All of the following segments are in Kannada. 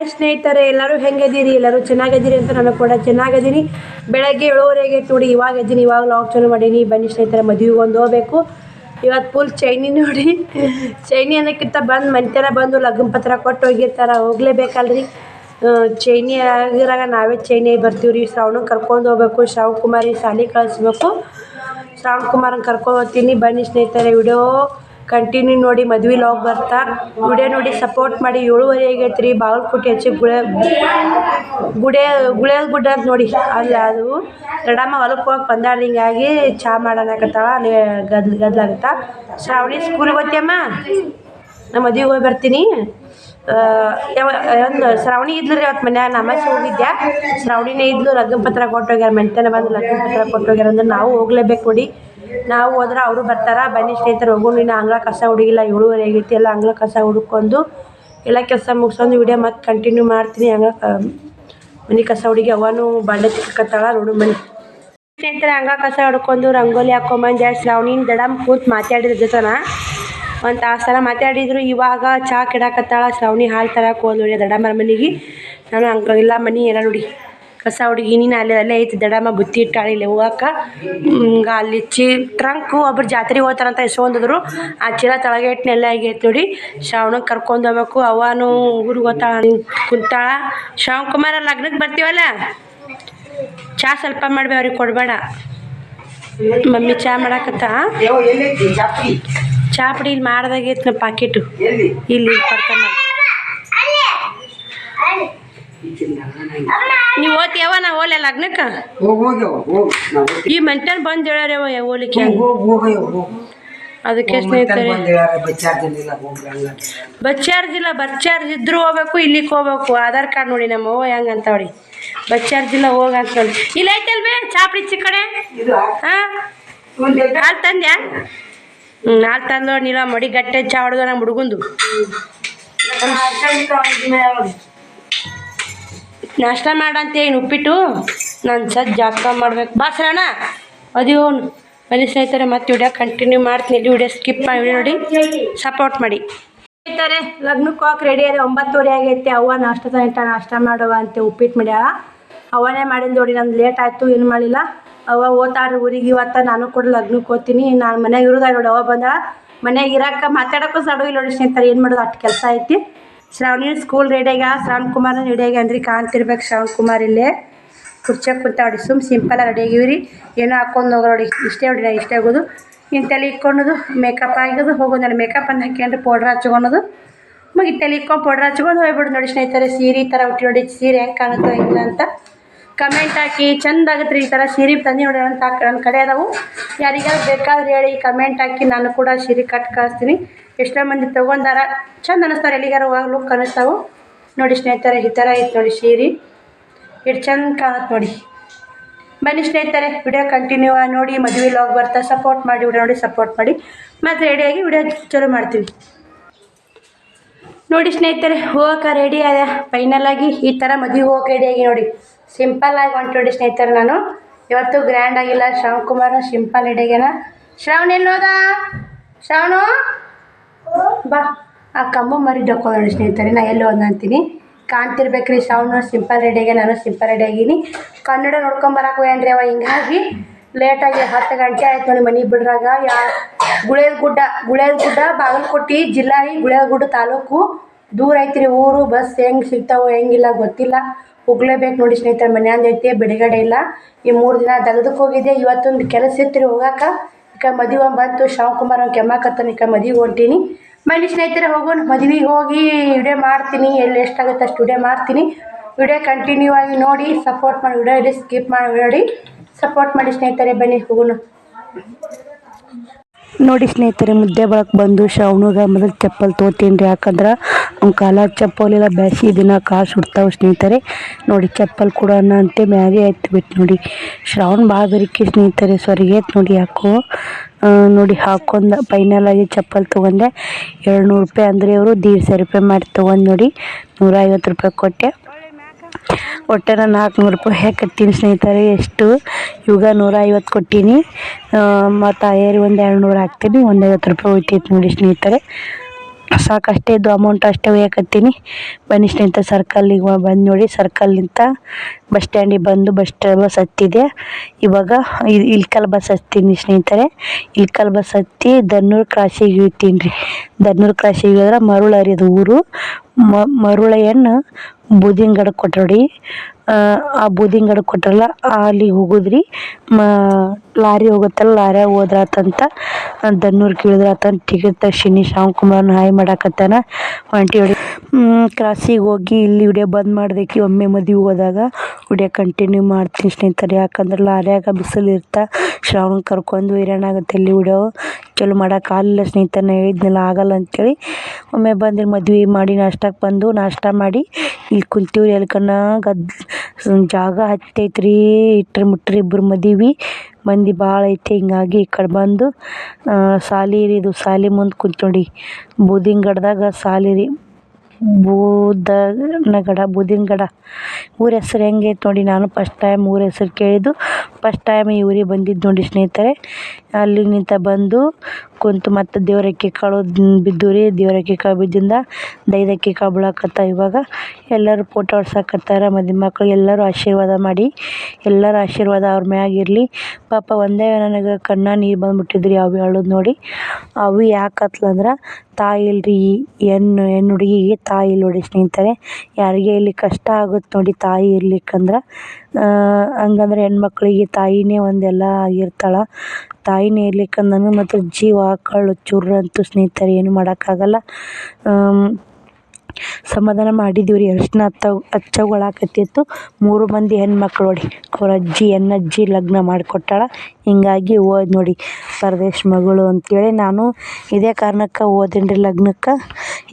ಸ್ನೇಹಿತರೆ, ಎಲ್ಲರೂ ಹೆಂಗಿದ್ದೀರಿ? ಎಲ್ಲರೂ ಚೆನ್ನಾಗಿದ್ದೀರಿ ಅಂತ ನಾನು ಕೂಡ ಚೆನ್ನಾಗಿದ್ದೀನಿ. ಬೆಳಗ್ಗೆ ಏಳುವರೆಗೆ ತೋಡಿ, ಇವಾಗ ಇದ್ದೀನಿ ಇವಾಗ ಲಾಕ್ ಚಾಲು ಮಾಡೀನಿ. ಬನ್ನಿ ಸ್ನೇಹಿತರೆ, ಮದುವೆಗೆ ಒಂದು ಹೋಗ್ಬೇಕು. ಇವತ್ತು ಫುಲ್ ಚೈನಿ ನೋಡಿ. ಚೈನಿ ಅನ್ನೋಕ್ಕಿಂತ ಬಂದು ಮನೆತನ ಬಂದು ಲಗ್ನ ಪತ್ರ ಕೊಟ್ಟು ಹೋಗಿರ್ತಾರೆ. ಹೋಗ್ಲೇಬೇಕಲ್ರಿ. ಚೈನಿ ಆಗಿರಾಗ ನಾವೇ ಚೈನಿ ಬರ್ತೀವಿ ರೀ. ಕರ್ಕೊಂಡು ಹೋಗ್ಬೇಕು. ಶ್ರಾವಣ್ ಕುಮಾರಿ ಶಾಲೆ ಕಳಿಸ್ಬೇಕು. ಶ್ರಾವಣ್ ಕುಮಾರನ್ ಕರ್ಕೊಂಡು ಹೋಗ್ತೀನಿ. ಬನ್ನಿ ಸ್ನೇಹಿತರೆ, ವಿಡಿಯೋ ಕಂಟಿನ್ಯೂ ನೋಡಿ ಮದ್ವೆ ಲಾಗ್ ಬರ್ತಾ. ವಿಡಿಯೋ ನೋಡಿ ಸಪೋರ್ಟ್ ಮಾಡಿ ಏಳುವರೆ ಆಗೈತೆ ರೀ ಬಾಗಲಕೋಟೆ ಹಚ್ಚಿ ಗುಳೆ, ಗುಡೆ ಗುಳೆ ಗುಡ್ಡ ಅಂತ ನೋಡಿ. ಅಲ್ಲಿ ಅದು ದೊಡ್ಡಮ್ಮ ಹೊಲಕ್ಕೆ ಹೋಗಿ ಬಂದಾಳ ಹಿಂಗಾಗಿ ಚಾ ಮಾಡೋಣಕತ್ತಾಳ ಅಲ್ಲಿ ಗದ್ಲ ಗದ್ಲಾಗತ್ತ ಶ್ರಾವಣಿ ಸ್ಕೂಲಿಗೆ ಹೋಗ್ತೀಯಮ್ಮ ನಾ ಮದುವೆಗೆ ಹೋಗಿ ಬರ್ತೀನಿ. ಯಾವ, ಒಂದು ಶ್ರಾವಣಿ ಇದ್ಲು ರೀ ಅವತ್ತು ಮನ್ಯಾಗ ನಮಾಜ್ ಹೋಗಿದ್ದೆ ಶ್ರಾವಣಿನೇ ಇದ್ಲು ಲಗ್ನ ಪತ್ರ ಕೊಟ್ಟೋಗ್ಯಾರ ಮೆಂಟನೆ ಬಂದು ಲಗ್ನ ಪತ್ರ ಕೊಟ್ಟೋಗ್ಯಾರ ಅಂದ್ರೆ ನಾವು ಹೋಗ್ಲೇಬೇಕು ನೋಡಿ. ನಾವು ಹೋದ್ರೆ ಅವರು ಬರ್ತಾರೆ, ಬನ್ನಿ ಸ್ನೇಹಿತರು, ಹೋಗು, ನೀನು ಅಂಗಳ ಕಸ ಹುಡುಗಿಲ್ಲ ಏಳುವರೆ ಆಗೈತಿ, ಎಲ್ಲ ಅಂಗಳ ಕಸ ಹುಡುಕೊಂಡು ಎಲ್ಲ ಕೆಲಸ ಮುಗಿಸ್ಕೊಂಡು ವಿಡಿಯೋ ಮತ್ತೆ ಕಂಟಿನ್ಯೂ ಮಾಡ್ತೀನಿ. ಅಂಗಳ ಮನೆ ಕಸ ಹುಡುಗಿ ಅವನು ಬಾಂಡೆ ತಿಕ್ಕತ್ತಾಳ, ನೋಡು ಮನೆ. ಸ್ನೇಹಿತರೆ ಹಂಗ ಕಸ ಹುಡ್ಕೊಂಡು ರಂಗೋಲಿ ಹಾಕೊಂಬಂದು ಶ್ರಾವಣಿನ ದಡಮ್ ಕೂತ್ ಮಾತಾಡಿದ ಜೊತೆನ? ಒಂದು ತಾಸು ಥರ ಮಾತಾಡಿದ್ರು, ಇವಾಗ ಚಾ ಕೆಡಾಕತ್ತಾಳ, ಶ್ರಾವಣಿ ಹಾಲು ತರಕ್ಕೆ ಹೋದ್ ನೋಡಿ ಮನೆಗೆ. ನಾನು ಹಂಗಿಲ್ಲ ಮನೆ, ಎಲ್ಲ ನೋಡಿ. ಕಸ ಹುಡುಗಿ ನೀನು ಅಲ್ಲಿ ಅಲ್ಲೇ ಐತಿ ದಡಮ್ಮ ಬುತ್ತಿ ಇಟ್ಟಾಳೆ ಇಲ್ಲಿ ಹೋಗಕ್ಕೆ ಹಿಂಗೆ ಅಲ್ಲಿ ಚಿ ಟ್ರಂಕು ಒಬ್ರು ಜಾತ್ರೆಗೆ ಹೋಗ್ತಾರಂತ ಇಸ್ಕೊಂಡಿದ್ರು ಆ ಚೀಲ ತಳಗೆ ಇಟ್ನೆಲ್ಲ ಆಗೈತೆ ನೋಡಿ. ಶ್ರಾವಣಕ್ಕೆ ಕರ್ಕೊಂಡು ಹೋಗ್ಬೇಕು. ಅವನು ಊರಿಗೆ ಹೋಗ್ತಾಳ ಕುಂತಾಳ. ಶ್ರಾವಣ ಕುಮಾರ ಲಗ್ನಕ್ಕೆ ಬರ್ತೀವಲ್ಲ? ಚಾ ಸ್ವಲ್ಪ ಮಾಡ್ಬೇ ಅವ್ರಿಗೆ ಕೊಡಬೇಡ. ಮಮ್ಮಿ ಚಾ ಮಾಡಾಕತ್ತ ಚಾ ಪುಡಿ ಇಲ್ಲಿ ಮಾಡ್ದಾಗೈತೆ ಪಾಕೆಟು. ಇಲ್ಲಿ ಪರ್ಕಮ್ಮ ನೀವು ಓದ್ತೀಯವ ನಾ ಓಲೆ ಲಗ್ನಕ್ಕ? ಹೋಗ್ ಹೋಗ್ ಈ ಮಂಟನ್ ಬಂದ್ ಹೇಳ್ಯಾರವ ಓಲಿಕ್ಕೆ ಹೋಗ್ ಹೋಗ್ ಅದಕ್ಕೆ ಸ್ನೇಹಿತರೆ? ಬಚ್ಚಾರ್ಜ್ ಹಂಗ ಇಲ್ಲ, ಬಸ್ ಚಾರ್ಜ್ ಇದ್ರೂ ಹೋಗ್ಬೇಕು, ಇಲ್ಲಿಗೆ ಹೋಗ್ಬೇಕು. ಆಧಾರ್ ಕಾರ್ಡ್ ನೋಡಿ ನಮ್ಮ ಅವ್ವ ಅಂತ ನೋಡಿ. ಬಸ್ ಚಾರ್ಜ್ ಇಲ್ಲ, ಹೋಗ ಅಂತ ನೋಡಿ. ಇಲ್ಲ ಐತಲ್ವೇ ಚಾ ಚಿ ಕಡೆ? ಹಾಲು ತಂದ್ಯಾ? ಹ್ಞೂ ಹಾಲು ತಂದು ನೀಲ ಮಡಿ ಗಟ್ಟೆ ಚಾ ಹೊಡೆದ ನಮ್ಮ ಹುಡುಗಂದು. ನಾಷ್ಟ ಮಾಡಂತೆ ಏನು ಉಪ್ಪಿಟ್ಟು? ನಾನು ಸದ್ ಜಾಸ್ಕ ಮಾಡ್ಬೇಕು. ಸರಣ ಅದೇವನು ಬನ್ನಿ ಸ್ನೇಹಿತರೆ, ಮತ್ತೆ ವಿಡಿಯೋ ಕಂಟಿನ್ಯೂ ಮಾಡ್ತೀನಿ. ಇಲ್ಲಿ ವಿಡಿಯೋ ಸ್ಕಿಪ್ ಮಾಡಿ ನೋಡಿ. ಸಪೋರ್ಟ್ ಮಾಡಿ. ಸ್ನೇಹಿತರೆ ಲಗ್ನಕ್ಕೆ ಹೋಗಕ್ಕೆ ರೆಡಿ ಆಗಿದೆ ಒಂಬತ್ತುವರೆ ಆಗೈತೆ. ಅವ್ವ ನಾಷ್ಟ ತನಿಟ ನಾಷ್ಟ ಮಾಡುವ ಅಂತ ಉಪ್ಪಿಟ್ಟು ಮಾಡ್ಯಾಳ. ಅವನೇ ಮಾಡಿದ ನೋಡಿ ನಂದು ಲೇಟ್ ಆಯಿತು, ಏನು ಮಾಡಿಲ್ಲ. ಅವ್ವ ಓದ್ತಾಳ್ರಿ ಊರಿಗೆ ಇವತ್ತ. ನಾನು ಕೂಡ ಲಗ್ನಕ್ಕೆ ಹೋಗ್ತೀನಿ. ನಾನು ಮನೆಗೆ ಇರೋದ ನೋಡಿ. ಅವ್ವ ಬಂದಾಳ. ಮನೆಗೆ ಇರಕ್ಕೆ ಮಾತಾಡೋಕ್ಕೂ ಸಡುವಿಲ್ಲ ನೋಡಿ ಸ್ನೇಹಿತರೆ. ಏನು ಮಾಡೋದು? ಅಷ್ಟು ಕೆಲಸ ಐತಿ. ಶ್ರಾವಣಿ ಸ್ಕೂಲ್ ರೆಡಿಯಾಗ ಶ್ರಾವಣ್ ಕುಮಾರ್ ರೆಡಿಯಾಗಿ ಅಂದ್ರಿ ಕಾಣ್ತಿರ್ಬೇಕು ಶ್ರಾವಣ್ ಕುಮಾರ್ ಇಲ್ಲೇ. ಕುರ್ಚಾಗ ಕುಂತಾವ್ರಿ ಸುಮ್ ಸಿಂಪಲ್ ರೆಡಿ ಆಗಿವ್ರಿ. ಏನೋ ಹಾಕೊಂಡು ಹೋಗೋ ನೋಡಿ, ಇಷ್ಟೇ ಹೊಡಿ ನಾ, ಇಷ್ಟೇ ಆಗೋದು. ಇನ್ನು ತಲೆ ಇಕ್ಕೊಳೋದು ಮೇಕಪ್ ಆಗಿದ್ದು ಹೋಗೋದು ನಾನು ಮೇಕಪ್ ಅನ್ನು ಹಾಕ್ಯಂಡು ಪೌಡ್ರ್ ಹಚ್ಕೊಳೋದು ಮುಗಿ ತಲೆ ಇಕ್ಕೊಂಡು ಪೌಡ್ರ್ ಹಚ್ಕೊಂಡು ಹೋಗ್ಬಿಡು ನೋಡಿ ಸ್ನೇಹಿತರೆ, ಸೀರೆ ಈ ಥರ ಹುಟ್ಟಿ ನೋಡಿ, ಸೀರೆ ಹೆಂಗೆ ಕಾಣುತ್ತೋ ಇಲ್ಲ ಅಂತ. ಕಮೆಂಟ್ ಹಾಕಿ, ಚಂದ ಆಗತ್ತೆ ರೀ ಈ ಥರ ಸೀರೆ ತಂದು ನೋಡೋಣ ಅಂತ ನನ್ನ ಕಡೆ ಅದಾವು. ಯಾರಿಗಾರು ಬೇಕಾದ್ರೆ ಹೇಳಿ ಕಮೆಂಟ್ ಹಾಕಿ, ನಾನು ಕೂಡ ಸೀರೆ ಕಟ್ ಕಳಿಸ್ತೀನಿ. ಎಷ್ಟೋ ಮಂದಿ ತೊಗೊಂಡಾರ, ಚಂದ ಅನ್ನಿಸ್ತಾರೆ ಎಲ್ಲಿಗಾರ ಲುಕ್ ಅನ್ನಿಸ್ತಾವು ನೋಡಿ ಸ್ನೇಹಿತರೆ, ಈ ಥರ ಐತೆ ನೋಡಿ ಸೀರೆ. ಎಷ್ಟು ಚಂದ ಕಾಣುತ್ತೆ ನೋಡಿ. ಬನ್ನಿ ಸ್ನೇಹಿತರೆ ವಿಡಿಯೋ ಕಂಟಿನ್ಯೂ ನೋಡಿ, ಮದುವೆ ಲಾಗ್ ಬರ್ತಾ ಸಪೋರ್ಟ್ ಮಾಡಿ ವಿಡಿಯೋ ನೋಡಿ ಸಪೋರ್ಟ್ ಮಾಡಿ. ಮತ್ತು ರೆಡಿಯಾಗಿ ವಿಡಿಯೋ ಚಲೋ ಮಾಡ್ತೀವಿ. ನೋಡಿ ಸ್ನೇಹಿತರೆ ಹೋಗೋಕೆ ರೆಡಿ ಆದ. ಫೈನಲ್ ಆಗಿ ಈ ಥರ ಮದುವೆ ಹೋಗಕ್ಕೆ ಆಗಿ ನೋಡಿ. ಸಿಂಪಲ್ ಆಗಿ ಹೊಂಟು ನೋಡಿ ಸ್ನೇಹಿತರೆ ನಾನು. ಇವತ್ತು ಗ್ರ್ಯಾಂಡ್ ಆಗಿಲ್ಲ. ಶ್ರವಣ್ ಕುಮಾರ್ ಸಿಂಪಲ್ ರೆಡಿಯಾಗ್ಯಾನ ಶ್ರಾವಣ ಎಲ್ಲೋದ ಶ್ರಾವಣು? ಬಾ. ಆ ಕಂಬ ಮರಿ ನೋಡಿ ಸ್ನೇಹಿತರೆ, ನಾ ಎಲ್ಲಿ ಹೋದ ಅಂತೀನಿ. ಕಾಣ್ತಿರ್ಬೇಕ್ರಿ ಶ್ರಾವಣ ಸಿಂಪಲ್ ರೆಡಿಯಾಗೆ ನಾನು ಸಿಂಪಲ್ ರೆಡಿ ಆಗೀನಿ. ಕನ್ನಡ ನೋಡ್ಕೊಂಬರಕ್ಕೆ ಏನ್ರಿ ಅವ. ಹಿಂಗಾಗಿ ಲೇಟಾಗಿ ಹತ್ತು ಗಂಟೆ ಆಯ್ತು ನೋಡಿ ಮನೆ ಬಿಡ್ರಾಗ. ಯಾ ಗುಳೇದ ಗುಡ್ಡ ಬಾಗಲಕೋಟಿ ಜಿಲ್ಲಾ ಗುಳೇಲಗುಡ್ಡ ತಾಲೂಕು. ದೂರ ಐತ್ರಿ ಊರು, ಬಸ್ ಹೆಂಗೆ ಸಿಗ್ತಾವೋ ಹೆಂಗಿಲ್ಲ ಗೊತ್ತಿಲ್ಲ. ಹೋಗ್ಲೇಬೇಕು ನೋಡಿ ಸ್ನೇಹಿತರೆ ಮನ್ಯಾಂದ ಐತಿ, ಬಿಡುಗಡೆ ಇಲ್ಲ. ಈ ಮೂರು ದಿನ ದಗದಕ್ಕೆ ಹೋಗಿದ್ದೆ. ಇವತ್ತೊಂದು ಕೆಲಸ ಇತ್ತು ಹೋಗಾಕ. ಈಗ ಮದುವೆ ಬಂತು. ಶಿವಕುಮಾರ್ ಕುಮಾರ್ ಅವ್ನು ಕೆಮ್ಮಕತ್ತಾನ ಈಗ ಮದುವೆ ಹೊಂಟೀನಿ. ಮನೆ ಸ್ನೇಹಿತರೆ, ಹೋಗೋಣ. ಮದುವೆಗೆ ಹೋಗಿ ವಿಡಿಯೋ ಮಾಡ್ತೀನಿ. ಎಲ್ಲಿ ಎಷ್ಟಾಗುತ್ತೆ ಅಷ್ಟು ವಿಡಿಯೋ ಮಾಡ್ತೀನಿ. ವಿಡಿಯೋ ಕಂಟಿನ್ಯೂ ಆಗಿ ನೋಡಿ ಸಪೋರ್ಟ್ ಮಾಡಿ, ವಿಡಿಯೋ ಇಡೀ ಸ್ಕಿಪ್ ಮಾಡಿ ನೋಡಿ ಸಪೋರ್ಟ್ ಮಾಡಿ ಸ್ನೇಹಿತರೆ, ಬನ್ನಿ ಹೋಗೋಣ. ನೋಡಿ ಸ್ನೇಹಿತರೆ, ಮುದ್ದೆ ಬಳಕ್ ಬಂದು ಶ್ರಾವಣಗ ಮೊದಲು ಚಪ್ಪಲ್ ತೊಗೋತೀನಿ ರೀ. ಯಾಕಂದ್ರೆ ಅವ್ನ ಕಾಲ ಚಪ್ಪಲ್ ಬ್ಯಾಸಿ ದಿನ ಕಾಲು ಸುಡ್ತಾವೆ ಸ್ನೇಹಿತರೆ. ನೋಡಿ ಚಪ್ಪಲ್ ಕೊಡೋಣ ಅಂತ ಮ್ಯಾಗೆ ಆಯ್ತು ಬಿಟ್ಟು ನೋಡಿ. ಶ್ರಾವಣ ಭಾಳ ಬರೀಕಿ ಸ್ನೇಹಿತರೆ, ಸ್ವರ್ಗೆ ಐತೆ ನೋಡಿ ಯಾಕೋ. ನೋಡಿ ಹಾಕೊಂಡ ಫೈನಲ್ ಆಗಿ ಚಪ್ಪಲ್ ತೊಗೊಂಡೆ. ಎರಡು ನೂರು ರೂಪಾಯಿ ಅಂದರೆ ಅವರು ದೀಡ್ ಸಾವಿರ ರೂಪಾಯಿ ಮಾಡಿ ತೊಗೊಂಡು ನೋಡಿ. ನೂರ ಐವತ್ತು ರೂಪಾಯಿ ಕೊಟ್ಟೆ. ಒಟ್ಟು ನಾನು ನಾಲ್ಕುನೂರು ರೂಪಾಯಿ. ಹಾಕತ್ತೀನಿ ಸ್ನೇಹಿತರೆ, ಎಷ್ಟು? ಇವಾಗ ನೂರ ಐವತ್ತು ಕೊಟ್ಟೀನಿ ಮತ್ತು ಏರಿ ಒಂದು ಎರಡು ನೂರು ಹಾಕ್ತೀನಿ. ಒಂದು ಐವತ್ತು ರೂಪಾಯಿ ಉಳಿತೈತೆ ನೋಡಿ ಸ್ನೇಹಿತರೆ. ಸಾಕಷ್ಟೇ, ಇದು ಅಮೌಂಟ್ ಅಷ್ಟೇ ಒಯ್ಯಕತ್ತೀನಿ. ಬನ್ನಿ ಸ್ನೇಹಿತ ಸರ್ಕಲ್ಲಿಗೆ ಬಂದು ನೋಡಿ ಸರ್ಕಲ್ನಿಂದ ಬಸ್ ಸ್ಟ್ಯಾಂಡಿಗೆ ಬಂದು ಬಸ್ ಬಸ್ ಹತ್ತಿದೆ. ಇವಾಗ ಇಲ್ಕಲ್ ಬಸ್ ಹತ್ತೀನಿ ಸ್ನೇಹಿತರೆ. ಇಲ್ಕಲ್ ಬಸ್ ಹತ್ತಿ ದನ್ನೂರು ಕ್ರಾಸಿಗೆ ಇಳ್ತೀನಿ ರೀ. ದನ್ನೂರು ಕ್ರಾಸಿಗೆ ಹೋದ್ರೆ ಮರುಳ ಹರಿಯೋದು ಊರು. ಮರುಳೆಯನ್ನು ಬೂದಿನಗಡ ಕೊಟ್ರಡಿ ಆ ಬೂದಿಂಗಡ ಕೊಟ್ರಲ್ಲ, ಅಲ್ಲಿಗೆ ಹೋಗುದ್ರಿ. ಮ, ಲಾರಿ ಹೋಗುತ್ತಲ್ಲ ಲಾರ್ಯಾಗ ಹೋದ್ರಾತಂತ ದನ್ನೂರು ಇಳಿದ್ರಾತಂತ ಟಿಕೆಟ್ ತರ್ಸಿನಿ. ನ ಹಾಯ್ ಮಾಡಾಕತ್ತಾನ. ಹೊಂಟಿ ಹೊಡಿ ಕ್ರಾಸಿಗೆ ಹೋಗಿ ಇಲ್ಲಿ ವಿಡಿಯೋ ಬಂದ್ ಮಾಡ್ದಕ್ಕೆ ಒಮ್ಮೆ ಮದುವೆ ಹೋದಾಗ ವಿಡಿಯೋ ಕಂಟಿನ್ಯೂ ಮಾಡ್ತೀನಿ ಸ್ನೇಹಿತರೆ. ಯಾಕಂದ್ರೆ ಲಾರ್ಯಾಗ ಬಿಸಿಲು ಇರ್ತಾ, ಶ್ರಾವಣ ಕರ್ಕೊಂಡು ಆಗುತ್ತೆ ಇಲ್ಲಿ ವಿಡಿಯೋ ಚಲೋ ಮಾಡೋಕ್ಕಾಗಲಿಲ್ಲ ಸ್ನೇಹಿತರನ್ನ ಹೇಳಿದ್ನಲ್ಲ, ಆಗಲ್ಲ ಅಂತೇಳಿ. ಒಮ್ಮೆ ಬಂದು ಮದ್ವೆ ಮಾಡಿ ನಾಷ್ಟಕ್ಕೆ ಬಂದು ನಾಷ್ಟ ಮಾಡಿ, ಇಲ್ಲಿ ಕುಂತೀವ್ರಿ ಎಲ್ಕನ್ನ ಗದ್ ಜಾಗ ಹತ್ತೈತ್ರಿ, ಇಟ್ರ ಮುಟ್ರಿ ಇಬ್ಬರು ಮದುವೆ. ಮಂದಿ ಭಾಳ ಐತಿ, ಹಿಂಗಾಗಿ ಈ ಕಡೆ ಬಂದು ಸಾಲಿ ರೀ ಇದು, ಸಾಲಿ ಮುಂದೆ ಬೂದಿನ ಬೂದಿನಗಡ್ದಾಗ ಸಾಲಿ ರೀ. ಬೂದನಗಡ, ಬೂದಿನಗಡ. ಊರ ಹೆಸ್ರು ಹೆಂಗೆ ಐತೆ ನೋಡಿ ನಾನು ಫಸ್ಟ್ ಟೈಮ್ ಊರ ಹೆಸ್ರು ಕೇಳಿದ್ದು. ಫಸ್ಟ್ ಟೈಮ್ ಈ ಊರಿಗೆ ಬಂದಿದ್ದು ನೋಡಿ ಸ್ನೇಹಿತರೆ. ಅಲ್ಲಿ ನಿಂತ ಬಂದು ಕುಂತು ಮತ್ತು ದೇವ್ರಕ್ಕಿ ಕಾಳು ಬಿದ್ದು ರೀ, ದೇವ್ರಕ್ಕಿ ಕಾಳು ಬಿದ್ದಿಂದ ದೈದಕ್ಕಿ ಕಾಳು ಬೀಳಾಕತ್ತ ಇವಾಗ. ಎಲ್ಲರೂ ಫೋಟೋ ಹೊಡ್ಸಕತ್ತಾರ, ಮದಿ ಮಕ್ಳು ಎಲ್ಲರೂ ಆಶೀರ್ವಾದ ಮಾಡಿ, ಎಲ್ಲರ ಆಶೀರ್ವಾದ ಅವ್ರ ಮ್ಯಾಗ ಇರಲಿ. ಪಾಪ ಒಂದೇ ನನಗೆ ಕಣ್ಣ ನೀರು ಬಂದ್ಬಿಟ್ಟಿದ್ರಿ, ಅವು ಹೇಳೋದು ನೋಡಿ. ಅವು ಯಾಕೆ ಅಂದ್ರೆ, ತಾಯಿ ಇಲ್ರಿ ಹೆಣ್ಣು ಹೆಣ್ಣು ಹುಡುಗಿಗೆ ತಾಯಿ ಇಲ್ಲ ನೋಡಿ ಸ್ನೇಹಿತರೆ. ಯಾರಿಗೆ ಇಲ್ಲಿ ಕಷ್ಟ ಆಗುತ್ತೆ ನೋಡಿ ತಾಯಿ ಇರ್ಲಿಕ್ಕಂದ್ರೆ ಹಂಗಂದ್ರೆ ಹೆಣ್ಮಕ್ಳಿಗೆ ತಾಯಿನೇ ಒಂದೆಲ್ಲ ಆಗಿರ್ತಾಳೆ. ತಾಯಿನೇ ಇರ್ಲಿಕ್ಕಂದ್ರೆ ಮತ್ತು ಜೀವ ಕಳ್ಳು ಚುರ್ ಅಂತು ಸ್ನೇಹಿತರೆ ಏನು ಮಾಡೋಕ್ಕಾಗಲ್ಲ. ಸಮಾಧಾನ ಮಾಡಿದ್ದೀವಿ ರೀ ಅರ್ಶಿನ ಹತ್ತ ಹಚ್ಚಗೊಳಾಕತ್ತಿತ್ತು. ಮೂರು ಮಂದಿ ಹೆಣ್ಮಕ್ಳು ನೋಡಿ ಅವ್ರ ಅಜ್ಜಿ ಹೆಣ್ಣಜ್ಜಿ ಲಗ್ನ ಮಾಡಿಕೊಟ್ಟಾಳ. ಹಿಂಗಾಗಿ ಹೋದ್ ನೋಡಿ, ಪರದೇಶ ಮಗಳು ಅಂತೇಳಿ ನಾನು ಇದೇ ಕಾರಣಕ್ಕೆ ಹೋದೀನಿ ರೀ ಲಗ್ನಕ್ಕೆ.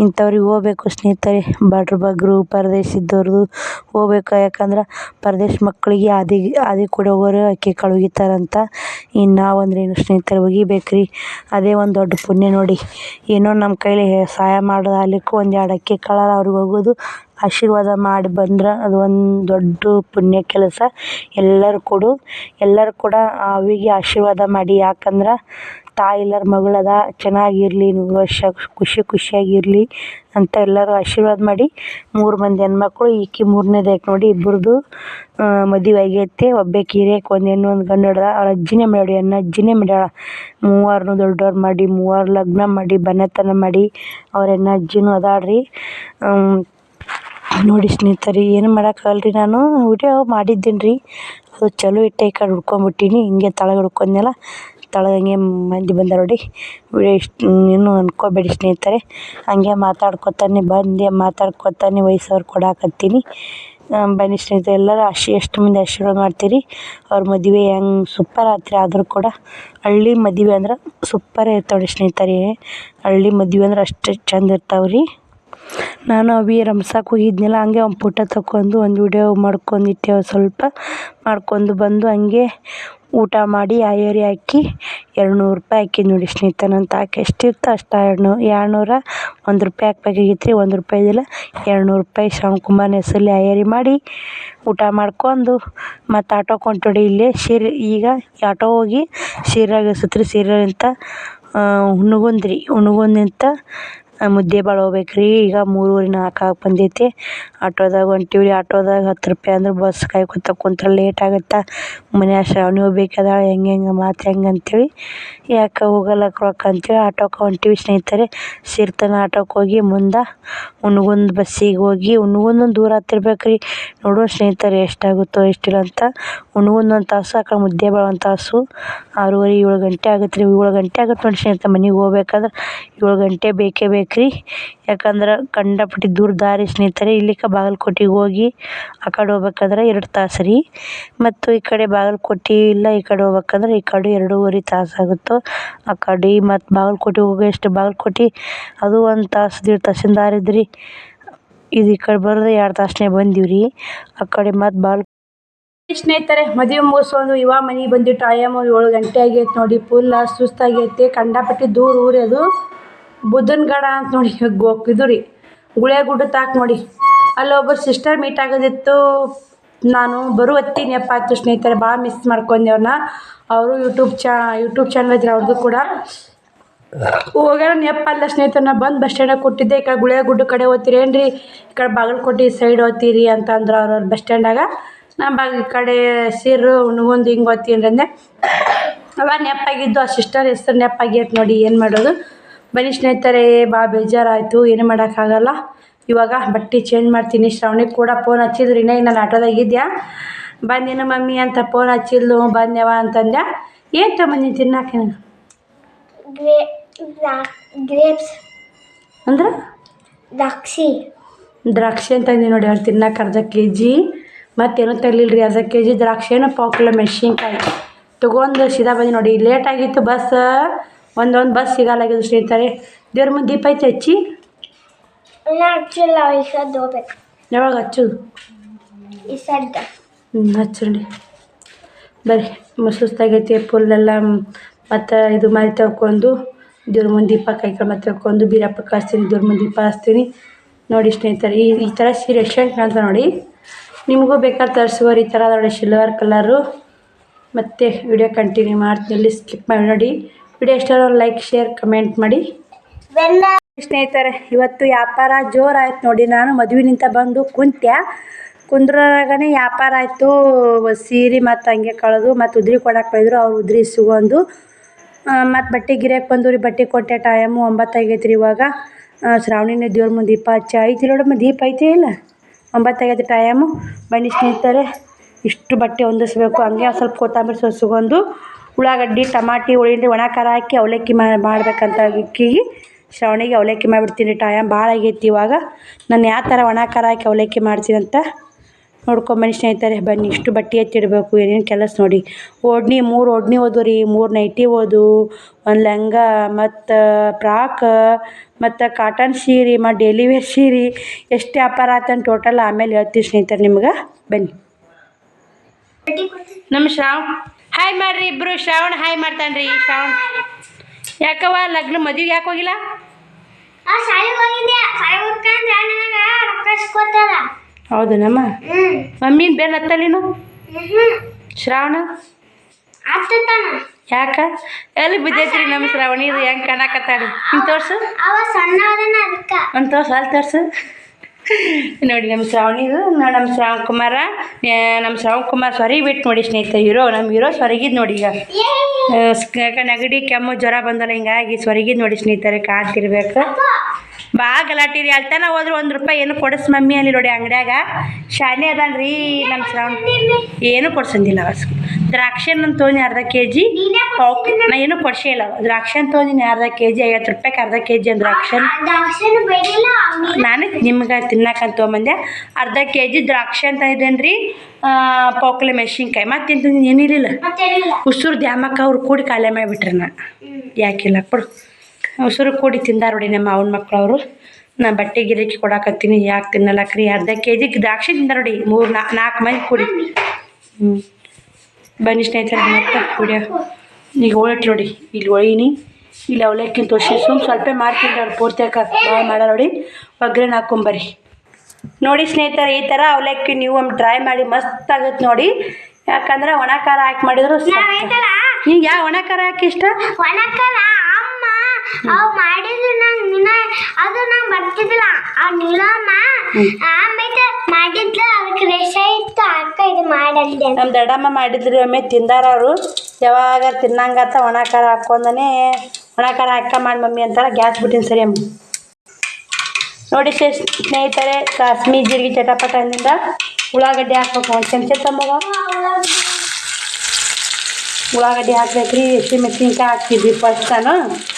ಇಂಥವ್ರಿಗೆ ಹೋಗ್ಬೇಕು ಸ್ನೇಹಿತರೆ, ಬಡ್ರ ಬಗ್ಗರು ಪರದೇಶದವ್ರದ್ದು ಹೋಗ್ಬೇಕು. ಯಾಕಂದ್ರೆ ಪರದೇಶ ಮಕ್ಕಳಿಗೆ ಆದಿ ಆದಿ ಕೊಡೋವರು ಅಕ್ಕಿ ಕಳುಗಿತಾರಂತ ಇನ್ನು ನಾವಂದ್ರೆ ಏನು ಸ್ನೇಹಿತರು ಒಗಿಬೇಕು ರೀ ಅದೇ ಒಂದು ದೊಡ್ಡ ಪುಣ್ಯ ನೋಡಿ. ಏನೋ ನಮ್ಮ ಕೈಲಿ ಸಹಾಯ ಮಾಡೋದು ಆಗ್ಲಿಕ್ಕೂ ಒಂದು ಎರಡು ಅಕ್ಕಿ ಕಾಳು ಅವ್ರಿಗೆ ಹೋಗೋದು. ಆಶೀರ್ವಾದ ಮಾಡಿ ಬಂದ್ರೆ ಅದು ಒಂದು ದೊಡ್ಡ ಪುಣ್ಯ ಕೆಲಸ. ಎಲ್ಲರೂ ಕೊಡು. ಎಲ್ಲರೂ ಕೂಡ ಅವಿಗೆ ಆಶೀರ್ವಾದ ಮಾಡಿ. ಯಾಕಂದ್ರೆ ತಾಯಿ ಇಲ್ಲರ ಮಗಳು ಅದ ಚೆನ್ನಾಗಿರ್ಲಿ ನೂರು ವರ್ಷ ಖುಷಿ ಖುಷಿಯಾಗಿರಲಿ ಅಂತ ಎಲ್ಲರೂ ಆಶೀರ್ವಾದ ಮಾಡಿ ಮೂರು ಮಂದಿ ಹೆಣ್ಮಕ್ಳು, ಈಕಿ ಮೂರನೇದೈತೆ ನೋಡಿ ಇಬ್ಬರದು ಮದುವೆ ಆಗೈತೆ. ಒಬ್ಬಾಕಿ ಹಿರಿಯಕ್ಕೆ ಒಂದು ಹೆಣ್ಣು, ಒಂದು ಗಂಡು ಹಿಡ್ದ ಅವ್ರ ಅಜ್ಜಿನೇ ಮಾಡ್ಯಾಳ ಹೆಣ್ಣು ಅಜ್ಜಿನೇ ಮಾಡ್ಯಾಳ ಮೂವರನ್ನೂ ದೊಡ್ಡವ್ರು ಮಾಡಿ, ಮೂವರು ಲಗ್ನ ಮಾಡಿ ಬನ್ನತನ ಮಾಡಿ, ಅವ್ರ ಹೆಣ್ಣು ಅಜ್ಜಿನೂ ಅದಾಳ್ರಿ. ನೋಡಿ ಸ್ನೇಹಿತರಿ, ಏನು ಮಾಡೋಕ್ಕಾಗಲ್ರಿ ನಾನು? ವಿಡಿಯೋ ಮಾಡಿದ್ದೀನಿ ರೀ ಅದು ಚಲೋ ಇಟ್ಟೆ ಈ ಕಡೆ ಹುಡ್ಕೊಂಬಿಟ್ಟೀನಿ, ಹಿಂಗೆ ತಳಗೆ ಹುಡ್ಕೊಂಡ್ನಲ್ಲ ಹಂಗೆ ಮಂದಿ ಬಂದಾರ ನೋಡಿ. ವಿಡಿಯೋ ಇಷ್ಟು ಏನು ಅಂದ್ಕೋಬೇಡಿ ಸ್ನೇಹಿತರೆ. ಹಂಗೆ ಮಾತಾಡ್ಕೊತಾನೆ ಬಂದೆ ಮಾತಾಡ್ಕೊತಾನೆ ವಯಸ್ಸವ್ರು ಕೊಡಾಕತ್ತೀನಿ. ಬನ್ನಿ ಸ್ನೇಹಿತರೆ, ಎಲ್ಲರೂ ಆಶಿ ಎಷ್ಟು ಮಂದಿ ಆಶೀರ್ವಾದ ಮಾಡ್ತೀರಿ? ಅವ್ರ ಮದುವೆ ಹೆಂಗೆ ಸೂಪರ್ ಆತ್ರಿ ಆದರೂ ಕೂಡ. ಹಳ್ಳಿ ಮದುವೆ ಅಂದ್ರೆ ಸೂಪರ್ ಇರ್ತಾವೆ ಸ್ನೇಹಿತರೆ. ಹಳ್ಳಿ ಮದುವೆ ಅಂದ್ರೆ ಅಷ್ಟು ಚಂದ ಇರ್ತಾವೆ ರೀ ನಾನು ಅವಿ ರಂಸಕ್ಕೆ ಹೋಗಿದ್ನಲ್ಲ, ಹಂಗೆ ಒಂದು ಫೋಟೋ ತಕ್ಕೊಂಡು ಒಂದು ವಿಡಿಯೋ ಮಾಡ್ಕೊಂಡಿಟ್ಟೆ ಸ್ವಲ್ಪ. ಮಾಡ್ಕೊಂಡು ಬಂದು ಹಂಗೆ ಊಟ ಮಾಡಿ ಆಯರಿ ಹಾಕಿ ಎರಡು ನೂರು ರೂಪಾಯಿ ಹಾಕಿ ನೋಡಿ ಸ್ನೇಹಿತನಂತ ನನ್ನ ತಾಕ ಎಷ್ಟಿತ್ತು? ಅಷ್ಟು ಎರಡು ನೂರು ಎರಡು ಒಂದು ರೂಪಾಯಿ ಹಾಕ್ಬೇಕಾಗಿತ್ತು ರೀ ಒಂದು ರೂಪಾಯಿ ಇದ್ದಿಲ್ಲ ಎರಡು ನೂರು ರೂಪಾಯಿ ಶ್ಯಾಮ್ಕುಮಾರ್ನ ಹೆಸರಲ್ಲಿ ಆಯರಿ ಮಾಡಿ ಊಟ ಮಾಡ್ಕೊಂಡು ಮತ್ತು ಆಟೋಕ್ಕೆ ಹೊಂಟೋಡಿ ಇಲ್ಲೇ ಶಿರ್, ಈಗ ಆಟೋ ಹೋಗಿ ಶಿರ್ಯಾಗ ಸೀರೆ ಅಂತ ಹುಣ್ಣುಗುಂದ್ರಿ ಹುನಗುಂದ ರೀ ಭಾಳ ಮುದ್ದೇಬಿಹಾಳ ಹೋಗ್ಬೇಕು ರೀ ಈಗ ಮೂರುವರೆ ನಾಲ್ಕು ಆಗಿ ಬಂದೈತಿ. ಆಟೋದಾಗ ಹೊಂಟೀವಿ ರೀ ಆಟೋದಾಗ ಹತ್ತು ರೂಪಾಯಿ ಅಂದ್ರೆ ಬಸ್ ಕಾಯ್ಕೊತ ಕುಂತ್ರೆ ಲೇಟ್ ಆಗುತ್ತೆ. ಮನ್ಯಾಗ ಶ್ರಾವಣಿ ಒಬ್ಬಾಕಿ ಅದಾಳ. ಹೆಂಗೆ ಹೆಂಗೆ ಮಾತು ಹೆಂಗೆ ಅಂತೇಳಿ ಯಾಕೆ ಹೋಗಲ್ಲಕ್ಕೆ ರೊಕ್ಕ ಅಂತೇಳಿ ಆಟೋಕ್ಕೆ ಹೊಂಟೀವಿ ಸ್ನೇಹಿತರೆ. ಸಿರ್ತನ ಆಟೋಕ್ಕೆ ಹೋಗಿ ಮುಂದೆ ಉನ್ಗೊಂದು ಬಸ್ಸಿಗೆ ಹೋಗಿ ಉನ್ಗೊಂದೊಂದು ದೂರ ಹತ್ತಿರ್ಬೇಕು ರೀ ನೋಡೋಣ ಸ್ನೇಹಿತರೆ ಎಷ್ಟಾಗುತ್ತೋ ಎಷ್ಟಿಲ್ಲ ಅಂತ. ಹುನಗುಂದ ಒಂದು ತಾಸು ಆ ಕಡೆ ಮುದ್ದೇಬಿಹಾಳ ಒಂದು ತಾಸು. ಆರೂವರೆ ಏಳು ಗಂಟೆ ಆಗುತ್ತೆ ರೀ ಏಳು ಗಂಟೆ ಆಗುತ್ತೆ ನೋಡಿ ಸ್ನೇಹಿತರೆ ಮನೆಗೆ ಹೋಗ್ಬೇಕಾದ್ರೆ. ಏಳು ಗಂಟೆ ಬೇಕೇ ಬೇಕು. ರೀ ಯಾಕಂದ್ರೆ ಕಂಡಪಟ್ಟಿ ದೂರ ದಾರಿ ಸ್ನೇಹಿತರೆ, ಇಲ್ಲಿಕ ಬಾಗಲಕೋಟೆಗೆ ಹೋಗಿ ಆ ಕಡೆ ಹೋಗ್ಬೇಕಂದ್ರೆ ಎರಡು ತಾಸು ರೀ. ಮತ್ತು ಈ ಕಡೆ ಬಾಗಲಕೋಟೆ ಇಲ್ಲ, ಈ ಕಡೆ ಹೋಗ್ಬೇಕಂದ್ರೆ ಈ ಕಡೆ ಎರಡೂವರೆ ತಾಸು ಆಗುತ್ತೆ, ಆ ಕಡೆ ಮತ್ತು ಬಾಗಲಕೋಟೆ ಹೋಗೋಷ್ಟು ಬಾಗಲಕೋಟೆ ಅದು ಒಂದು ತಾಸು, ದೇಡ್ ತಾಸಿನ ದಾರಿ ಇದ್ರಿ. ಇದು ಈ ಕಡೆ ಬರೋದು ಎರಡು ತಾಸ್ನ್ಯಾಗ ಬಂದೀವಿ ರೀ. ಆ ಕಡೆ ಮತ್ತು ಬಾಗಲ ಸ್ನೇಹಿತರೆ, ಮದುವೆ ಮುಗಿಸ್ಕೊಂಡು ಇವಾಗ ಮನೆಗೆ ಬಂದು ಟೈಮ್ ಏಳು ಗಂಟೆ ಆಗೈತೆ ನೋಡಿ ಫುಲ್ ಸುಸ್ತಾಗೈತೆ. ಕಂಡಾಪಟ್ಟಿ ದೂರ ಊರಿ ಅದು ಬುದ್ಧನಗಡ ಅಂತ ನೋಡಿ ಇದು ರೀ. ಗುಳೆ ಗುಡ್ಡ ತಾಕ್ ನೋಡಿ. ಅಲ್ಲಿ ಒಬ್ಬರು ಸಿಸ್ಟರ್ ಮೀಟ್ ಆಗೋದಿತ್ತು. ನಾನು ಬರು ಹತ್ತೀನಿ ಅಪ್ಪ ಆಯಿತು ಸ್ನೇಹಿತರೆ ಭಾಳ ಮಿಸ್ ಮಾಡ್ಕೊಂಡೆ ಅವ್ರನ್ನ ಅವರು ಯೂಟ್ಯೂಬ್ ಚಾ ಯೂಟ್ಯೂಬ್ ಚಾನಲ್ ಇದ್ರೆ ಅವ್ರದ್ದು ಕೂಡ. ಹೋಗ್ಯಾರ ನೆಪ್ಪ ಅಲ್ಲ ಸ್ನೇಹಿತರನ್ನ, ಬಂದು ಬಸ್ ಸ್ಟ್ಯಾಂಡಾಗ ಕೊಟ್ಟಿದ್ದೆ ಈ ಕಡೆ ಗುಳೆ ಗುಡ್ಡ ಕಡೆ ಓದ್ತೀರಿ ಏನ್ರಿ? ಈ ಕಡೆ ಬಾಗಲಕೋಟೆ ಸೈಡ್ ಓದ್ತೀರಿ ಅಂತ ಅಂದ್ರೆ ಅವ್ರವ್ರ ಅವ್ರು ಬಸ್ ಸ್ಟ್ಯಾಂಡಾಗ ನಾ ಬಾಗ ಈ ಕಡೆ ಸೀರು, ಉಣ್ಗೊಂದು ಹಿಂಗೆ ಓದ್ತೀನಿ ಅಂದೆ. ಅವ ನೆಪ್ಪಾಗಿದ್ದು, ಆ ಸಿಸ್ಟರ್ ಹೆಸ್ರು ನೆಪ್ಪಾಗಿತ್ತು ನೋಡಿ, ಏನು ಮಾಡೋದು? ಬನ್ನಿ ಸ್ನೇಹಿತರೆ ಬಾ ಬೇಜಾರಾಯಿತು ಏನು ಮಾಡೋಕ್ಕಾಗಲ್ಲ. ಇವಾಗ ಬಟ್ಟೆ ಚೇಂಜ್ ಮಾಡ್ತೀನಿ. ಶ್ರಾವಣಿಗೆ ಕೂಡ ಫೋನ್ ಹಚ್ಚಿದ್ರು. ಇನ್ನೇ ನಾನು ಆಟೋದಾಗಿದ್ಯಾ ಬಂದಿನ ಮಮ್ಮಿ ಅಂತ ಫೋನ್ ಹಚ್ಚಿದ್ಲು. ಬಂದ್ಯವ ಅಂತಂದೆ ಏನು ತೊಗೊಂಬಂದಿನಿ ತಿನ್ನಾಕೆ ನಾನು ಗ್ರೇ ಗ್ರೇಪ್ಸ್. ಅಂದ್ರೆ? ದ್ರಾಕ್ಷಿ. ದ್ರಾಕ್ಷಿ ಅಂತಂದು ನೋಡಿ ಅವ್ರು ತಿನ್ನಕ್ಕೆ ಅರ್ಧ ಕೆ ಜಿ ಮತ್ತೇನು ತರಲಿಲ್ಲ ರೀ ಅರ್ಧ ಕೆ ಜಿ ದ್ರಾಕ್ಷಿನ ಪಾವು ಕಿಲೋ ಮೆಣಸಿನ್ಕಾಯಿ. ತೊಗೊಂಡು ಸೀದಾ ಬಂದು ನೋಡಿ. ಲೇಟ್ ಆಗಿತ್ತು ಬಸ್. ಒಂದೊಂದು ಬಸ್ ಸಿಗಲ್ಲಾಗಿದ್ದು ಸ್ನೇಹಿತರೆ. ದೇವ್ರ ಮುಂದೆ ದೀಪ ಐತೆ ಹಚ್ಚಿ ಹಚ್ಚಿಲ್ಲ ಹೋಗ್ಬೇಕು. ಯಾವಾಗ ಹಚ್ಚೋದು? ಹ್ಞೂ ಹಚ್ಚಿ ಬರ್ರಿ ಸುಸ್ತಾಗೈತಿ ಫುಲ್ಲೆಲ್ಲ ಮತ್ತು ಇದು ಮಾಡಿ ತಗೊಂಡು ದೇವ್ರ ಮುಂದೆ ದೀಪ ಕೈಗಳು ಮತ್ತೆ ತಗೊಂಡು ಬೀರಪ್ಪ ಕಾಯಿಸ್ತೀನಿ ದೇವ್ರ ಮುಂದೆ ದೀಪ ಹಚ್ತೀನಿ ನೋಡಿ ಸ್ನೇಹಿತರೆ ಈ ಈ ಥರ ಸೀರೆ ಎಷ್ಟು ಅಂತ ನೋಡಿ. ನಿಮಗೂ ಬೇಕಾದ್ರೆ ತರಿಸುವರು ಈ ಥರ ನೋಡಿ ಸಿಲ್ವರ್ ಕಲರು ಮತ್ತು ವಿಡಿಯೋ ಕಂಟಿನ್ಯೂ ಮಾಡ್ತೀನಿ ಸ್ಕಿಪ್ ಮಾಡಿ ನೋಡಿ. ವಿಡಿಯೋ ಇಷ್ಟ ಲೈಕ್ ಶೇರ್ ಕಮೆಂಟ್ ಮಾಡಿ. ಸ್ನೇಹಿತರೆ ಇವತ್ತು ವ್ಯಾಪಾರ ಜೋರಾಯ್ತು ನೋಡಿ. ನಾನು ಮದುವೆನಿಂದ ಬಂದು ಕುಂತ್ಯ. ಕುಂದ್ರಾಗನೇ ವ್ಯಾಪಾರ ಆಯಿತು. ಸೀರೆ ಮತ್ತು ಹಂಗೆ ಕಳೆದು ಮತ್ತು ಉದ್ರಿ ಕೊಡಕ್ಕೆ ಬೈದರು. ಅವ್ರು ಉದ್ರಿ ಸುಗೊಂದು. ಮತ್ತು ಬಟ್ಟೆ ಗಿರಿಯಕ್ಕೆ ಬಂದು ರೀ ಬಟ್ಟೆ ಕೊಟ್ಟೆ ಟೈಮು ಒಂಬತ್ತು ಆಗೈತೆ ರೀ ಇವಾಗ ಶ್ರಾವಣಿನ ದೇವ್ರ ಮುಂದೆ ದೀಪ ಹಚ್ಚಿ ಐತಿ ನೋಡಮ್ಮ. ದೀಪ ಐತಿ ಇಲ್ಲ? ಒಂಬತ್ತು ಆಗೈತೆ ಟೈಮು ಬನ್ನಿ ಸ್ನೇಹಿತರೆ. ಇಷ್ಟು ಬಟ್ಟೆ ಹೊಂದಿಸ್ಬೇಕು. ಹಂಗೆ ಸ್ವಲ್ಪ ಕೊತ್ತಂಬರಿ ಸೊಸ್ಕೊಂಡು ಉಳ್ಳಾಗಡ್ಡಿ, ಟಮಾಟಿ, ಉಳ್ಳಿಂಡಿ, ಒಣ ಖಾರ ಹಾಕಿ ಅವಲಕ್ಕಿ ಮಾಡ್ಬೇಕಂತ ಅಕ್ಕಿಗೆ ಶ್ರಾವಣಿಗೆ ಅವಲಕ್ಕಿ ಮಾಡಿಬಿಡ್ತೀನಿ ಟೈಮ್ ಭಾಳ ಆಗೈತಿ ಇವಾಗ. ನಾನು ಯಾವ ಥರ ಒಣ ಖಾರ ಹಾಕಿ ಅವಲಕ್ಕಿ ಮಾಡ್ತೀನಿ ಅಂತ ನೋಡ್ಕೊಂಬನ್ನಿ ಸ್ನೇಹಿತರೆ, ಬನ್ನಿ ಇಷ್ಟು ಬಟ್ಟೆ ಎತ್ತಿಡಬೇಕು ಏನೇನು ಕೆಲಸ ನೋಡಿ. ಓಡ್ನಿ, ಮೂರು ಓಡ್ನಿ ಓದು ರೀ, ಮೂರು ನೈಟಿ ಓದು, ಒಂದು ಲಂಗ ಮತ್ತು ಫ್ರಾಕ್, ಮತ್ತು ಕಾಟನ್ ಸೀರೆ, ಮತ್ತು ಡೈಲಿ ಸೀರೆ, ಎಷ್ಟು ವ್ಯಾಪಾರ ಆತಂತ ಟೋಟಲ್ ಆಮೇಲೆ ಹೇಳ್ತೀವಿ ಸ್ನೇಹಿತರೆ ನಿಮ್ಗೆ, ಬನ್ನಿ. ನಮ್ಮ ಶ್ರಾವಣ್ ಹಾಯ್ ಮಾಡ್ರಿ ಇಬ್ರು. ಶ್ರಾವಣ ಹಾಯ್ ಮಾಡ್ತಾನೆ ರೀ ಶ್ರಾವಣ್. ಯಾಕವ್ವ ಲಗ್ನ ಮದುವೆ ಯಾಕೆ ಹೋಗಿಲ್ಲ? ಹೌದು ನಮ್ಮ? ಮಮ್ಮಿನ ಬೇರೆ ಹತ್ತಲಿನು ಶ್ರಾವಣ? ಯಾಕ? ಎಲ್ಲಿ ಬಿದ್ದೈತ್ರಿ ನಮ್ಮ ಶ್ರಾವಣಿ? ಇದು ಹೆಂಗೆ ಕಾಣಕತ್ತಾಡಿ ಹಿಂಗೆ ತೋರ್ಸು. ಒಂದು ತೋರ್ಸು ಅಲ್ಲಿ ತೋರ್ಸು. ನೋಡಿ ನಮ್ಮ ಶ್ರಾವಣಿದು ನಮ್ಮ ಶ್ರಾವಣ್ ಕುಮಾರ ನಮ್ಮ ಶ್ರಾವಣ್ ಕುಮಾರ್ ಸ್ವರಿ ಬಿಟ್ಟು ನೋಡಿ ಸ್ನೇಹಿತ ಹೀರೋ ನಮ್ಮ ಹೀರೋ ಸ್ವರಗಿದ್ ನೋಡಿ ಈಗ. ನೆಗಡಿ ಕೆಮ್ಮು ಜ್ವರ ಬಂದಲ್ಲ ಹಿಂಗಾಗಿ ಸ್ವರಗಿದ್ ನೋಡಿ ಸ್ನೇಹಿತರೆ ಕಾಣ್ತಿರ್ಬೇಕು. ಬಾ ಗಲಾಟಿ ರೀ ಅಲ್ತಾನ ಹೋದ್ರೆ ಒಂದು ರೂಪಾಯಿ ಏನು ಕೊಡಿಸ್ ಮಮ್ಮಿ ಅಲ್ಲಿ ನೋಡಿ ಅಂಗಡ್ಯಾಗ. ಶಾನೆ ಅದಾನ ರೀ ನಮ್ಮ ಶ್ರಾವಣ ಏನು ಕೊಡ್ಸಂದಿಲ್ಲ ಅವಸ್ ದ್ರಾಕ್ಷಿ ತೊಗೊಂಡು ಅರ್ಧ ಕೆ ಜಿ ನಾ ಏನು ಕೊಡ್ಸೇ ಇಲ್ಲ. ದ್ರಾಕ್ಷಿ ತೊಗೊಂಡಿನಿ ಅರ್ಧ ಕೆ ಜಿ ಐವತ್ತು ರೂಪಾಯಿಗೆ ಅರ್ಧ ಕೆ ಜಿ ದ್ರಾಕ್ಷಿ ನಾನು ನಿಮ್ಗೆ ತಿನ್ನಕಂತ ಬಂದೆ ಅರ್ಧ ಕೆ ಜಿ ದ್ರಾಕ್ಷಿ ಅಂತ ಇದೇನ್ರಿ ಪೋಕಲೆ ಮೆಣಸಿನ್ಕಾಯಿ. ಮತ್ತೆ ಏನಿರಲಿಲ್ಲ ಹುಸ್ರು ಉಸುರು ದ್ಯಾಮಕ್ಕ ಅವ್ರು ಕೂಡಿ ಕಾಲೇ ಮಾಡಿಬಿಟ್ರಿ ನಾನು ಯಾಕಿಲ್ಲ ಕೊಡು. ಉಸುರು ಕೂಡಿ ತಿಂದಾರ ನೋಡಿ ನಮ್ಮ ಅವನ ಮಕ್ಕಳು ಅವರು. ನಾ ಬಟ್ಟೆ ಗಿರಕ್ಕೆ ಕೊಡಾಕತ್ತೀನಿ ಯಾಕೆ ತಿನ್ನಲಕ್ರಿ? ಅರ್ಧ ಕೆ ಜಿ ದ್ರಾಕ್ಷಿ ತಿಂದ ನೋಡಿ ಮೂರು ನಾಲ್ಕು ಮಂದಿ ಕೂಡಿ. ಹ್ಞೂ ಬನ್ನಿ ಸ್ನೇಹಿತರೆ ಮತ್ತೆ ವಿಡಿಯೋ ಈಗ ಹೋಳಿಟ್ಟು ನೋಡಿ. ಇಲ್ಲಿ ಒಳೀನಿ ಇಲ್ಲಿ ಅವಲಕ್ಕಿಂತ ತೋರಿಸಿ. ಸುಮ್ಮ ಸ್ವಲ್ಪ ಮಾಡ್ತೀನಿ ಅವ್ರು ಪೂರ್ತಿಯಾಕ ಭಾಳ ಮಾಡೋ ನೋಡಿ. ಒಗ್ಗರಣೆ ಹಾಕೊಂಬರ್ರಿ ನೋಡಿ ಸ್ನೇಹಿತರೆ ಈ ಥರ ಅವಲಕ್ಕಿ ನೀವು ಒಮ್ಮೆ ಟ್ರೈ ಮಾಡಿ ಮಸ್ತ್ ಆಗುತ್ತೆ ನೋಡಿ. ಯಾಕಂದ್ರೆ ಒಣ ಖಾರ ಹಾಕಿ ಮಾಡಿದ್ರು ಈಗ ಯಾವ ಒಣ ಖಾರ ಹಾಕಿ ಇಷ್ಟ? ಅವ್ ಮಾಡಿದ್ರು ನಂಗ್ ನಿನ ಅದು ನಂಗ್ ಬರ್ತಿದ್ದಿಲ್ಲ. ಆ ನೀಲಮ್ಮ ಆಮೇಲೆ ಮಾಡಿದ್ಲು ಅದಕ್ಕೆ ರೇಷ ಇತ್ತು ಅಕ್ಕ ಇದು ಮಾಡಲ್ದೆ ನಮ್ಮ ದಡಮ್ಮ ಮಾಡಿದ್ರಿ ಒಮ್ಮೆ ತಿಂದಾರ ಅವರು. ಯಾವಾಗ ತಿನ್ನಂಗತ್ತ ಒಣ ಖಾರ ಒಣಕಾರ ಒಣ ಖಾರ ಹಾಕ ಮಾಡಿ ಮಮ್ಮಿ ಅಂತಾರ ಗ್ಯಾಸ್ ಬಿಟ್ಟಿನ ಸರಿ ಅಮ್ಮ. ನೋಡಿ ಸ್ನೇ- ಸ್ನೇಹಿತರೆ ಕಾಸ್ಮಿ ಜೀರಿಗೆ ಚಟಪಟಿಂದ ಉಳ್ಳಾಗಡ್ಡಿ ಹಾಕ್ಬೇಕು. ಒಂದು ಚಮಚ ತಮ್ಮಗ ಉಳ್ಳಾಗಡ್ಡಿ ಹಾಕ್ಬೇಕ್ರಿ ಹಸಿಮೆಣ್ಸಿನ್ಕಾಯಿ ಹಾಕ್ತಿದ್ವಿ ಫಸ್ಟ್ ನಾನು.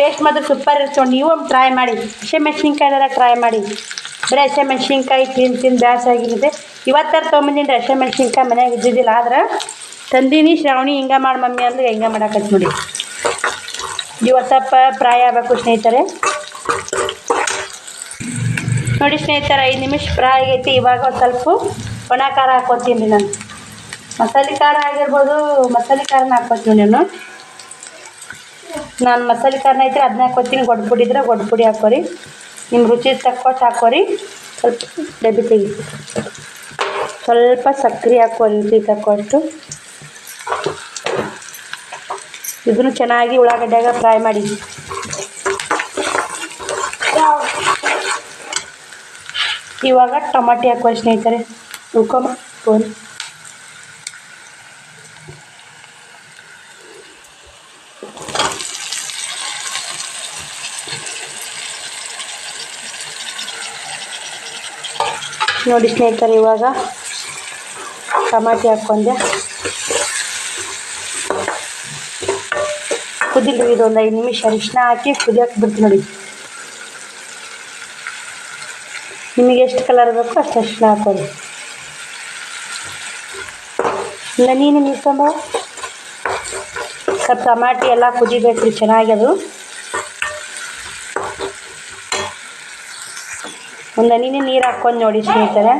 ಟೇಸ್ಟ್ ಮಾತ್ರ ಸೂಪರ್ ಇರ್ತವೆ ನೀವು ಟ್ರೈ ಮಾಡಿ. ಹಸಿಮೆಣ್ಸಿನ್ಕಾಯಿನೆಲ್ಲ ಟ್ರೈ ಮಾಡಿ. ಬರೀ ಹಸಿಮೆಣ್ಸಿನ್ಕಾಯಿ ತಿಂದು ತಿಂದು ಬ್ಯಾಸಾಗಿರುತ್ತೆ ಇವತ್ತರ ತೊಗೊಂಬಂದಿನಿ ಹಸಿಮೆಣ್ಸಿನ್ಕಾಯಿ ಮನೆಯಾಗ ಇದ್ದಿದ್ದಿಲ್ಲ ಆದ್ರೆ? ತಂದೀನಿ ಶ್ರಾವಣಿ, ಹಿಂಗೆ ಮಾಡಿ ಮಮ್ಮಿ ಅಂದ್ರೆ ಹಿಂಗೆ ಮಾಡಾಕತ್ ನೋಡಿ. ಇವತ್ತಪ್ಪ ಸ್ವಲ್ಪ ಫ್ರೈ ಆಗಬೇಕು ಸ್ನೇಹಿತರೆ. ನೋಡಿ ಸ್ನೇಹಿತರೆ, ಐದು ನಿಮಿಷ ಫ್ರೈ ಆಗೈತಿ. ಇವಾಗ ಒಂದು ಸ್ವಲ್ಪ ಒಣ ಖಾರ ಹಾಕ್ಕೊತೀನಿ ನಾನು. ಮಸಾಲೆ ಖಾರ ಆಗಿರ್ಬೋದು, ಮಸಾಲೆ ಖಾರನ ಹಾಕ್ಕೊತೀನಿ ನಾನು. ನಾನು ಮಸಾಲೆ ಖಾರನ ಐತ್ರಿ ಅದನ್ನ ಹಾಕೋತೀನಿ. ಗೊಡ್ಪುಡಿ ಇದ್ರೆ ಗೊಡ್ಪುಡಿ ಹಾಕೋರಿ. ನಿಮ್ಮ ರುಚಿ ತಕ್ಕೊಟ್ಟು ಹಾಕೋರಿ. ಸ್ವಲ್ಪ ಡಬ್ಬಿ ತೆಗಿ. ಸ್ವಲ್ಪ ಸಕ್ಕರೆ ಹಾಕೋರಿ ರುಚಿ ತಕ್ಕೊಟ್ಟು ಇದನ್ನು ಚೆನ್ನಾಗಿ ಉಳ್ಳಾಗಡ್ಡೆಗ ಫ್ರೈ ಮಾಡಿ. ಇವಾಗ ಟೊಮಾಟಿ ಹಾಕುವ ಸ್ನೇಹಿತರೆ ಉಳ್ಕೊಂಬ ನೋಡಿ ಸ್ನೇಹಿತರೆ, ಇವಾಗ ಟಮಾಟಿ ಹಾಕ್ಕೊಂಡೆ. ಕುದಿಲಿ ಇದೊಂದು ಐದು ನಿಮಿಷ ಅರಿಶಿನ ಹಾಕಿ ಕುದಿಯಕ್ಕೆ ಬಿಡ್ತೀನಿ ನೋಡಿ. ನಿಮಗೆ ಎಷ್ಟು ಕಲರ್ ಬೇಕು ಅಷ್ಟು ಅರಿಶಿನ ಹಾಕೋದು ಇಲ್ಲ, ನೀನು ನಿಮ್ಮ ಸ್ವಲ್ಪ ಟಮಾಟಿ ಎಲ್ಲ ಕುದಿಬೇಕು ರೀ ಚೆನ್ನಾಗಿ ಅದು. ಒಂದು ಹನಿನೇ ನೀರು ಹಾಕ್ಕೊಂಡು ನೋಡಿ ಸ್ನೇಹಿತರೆ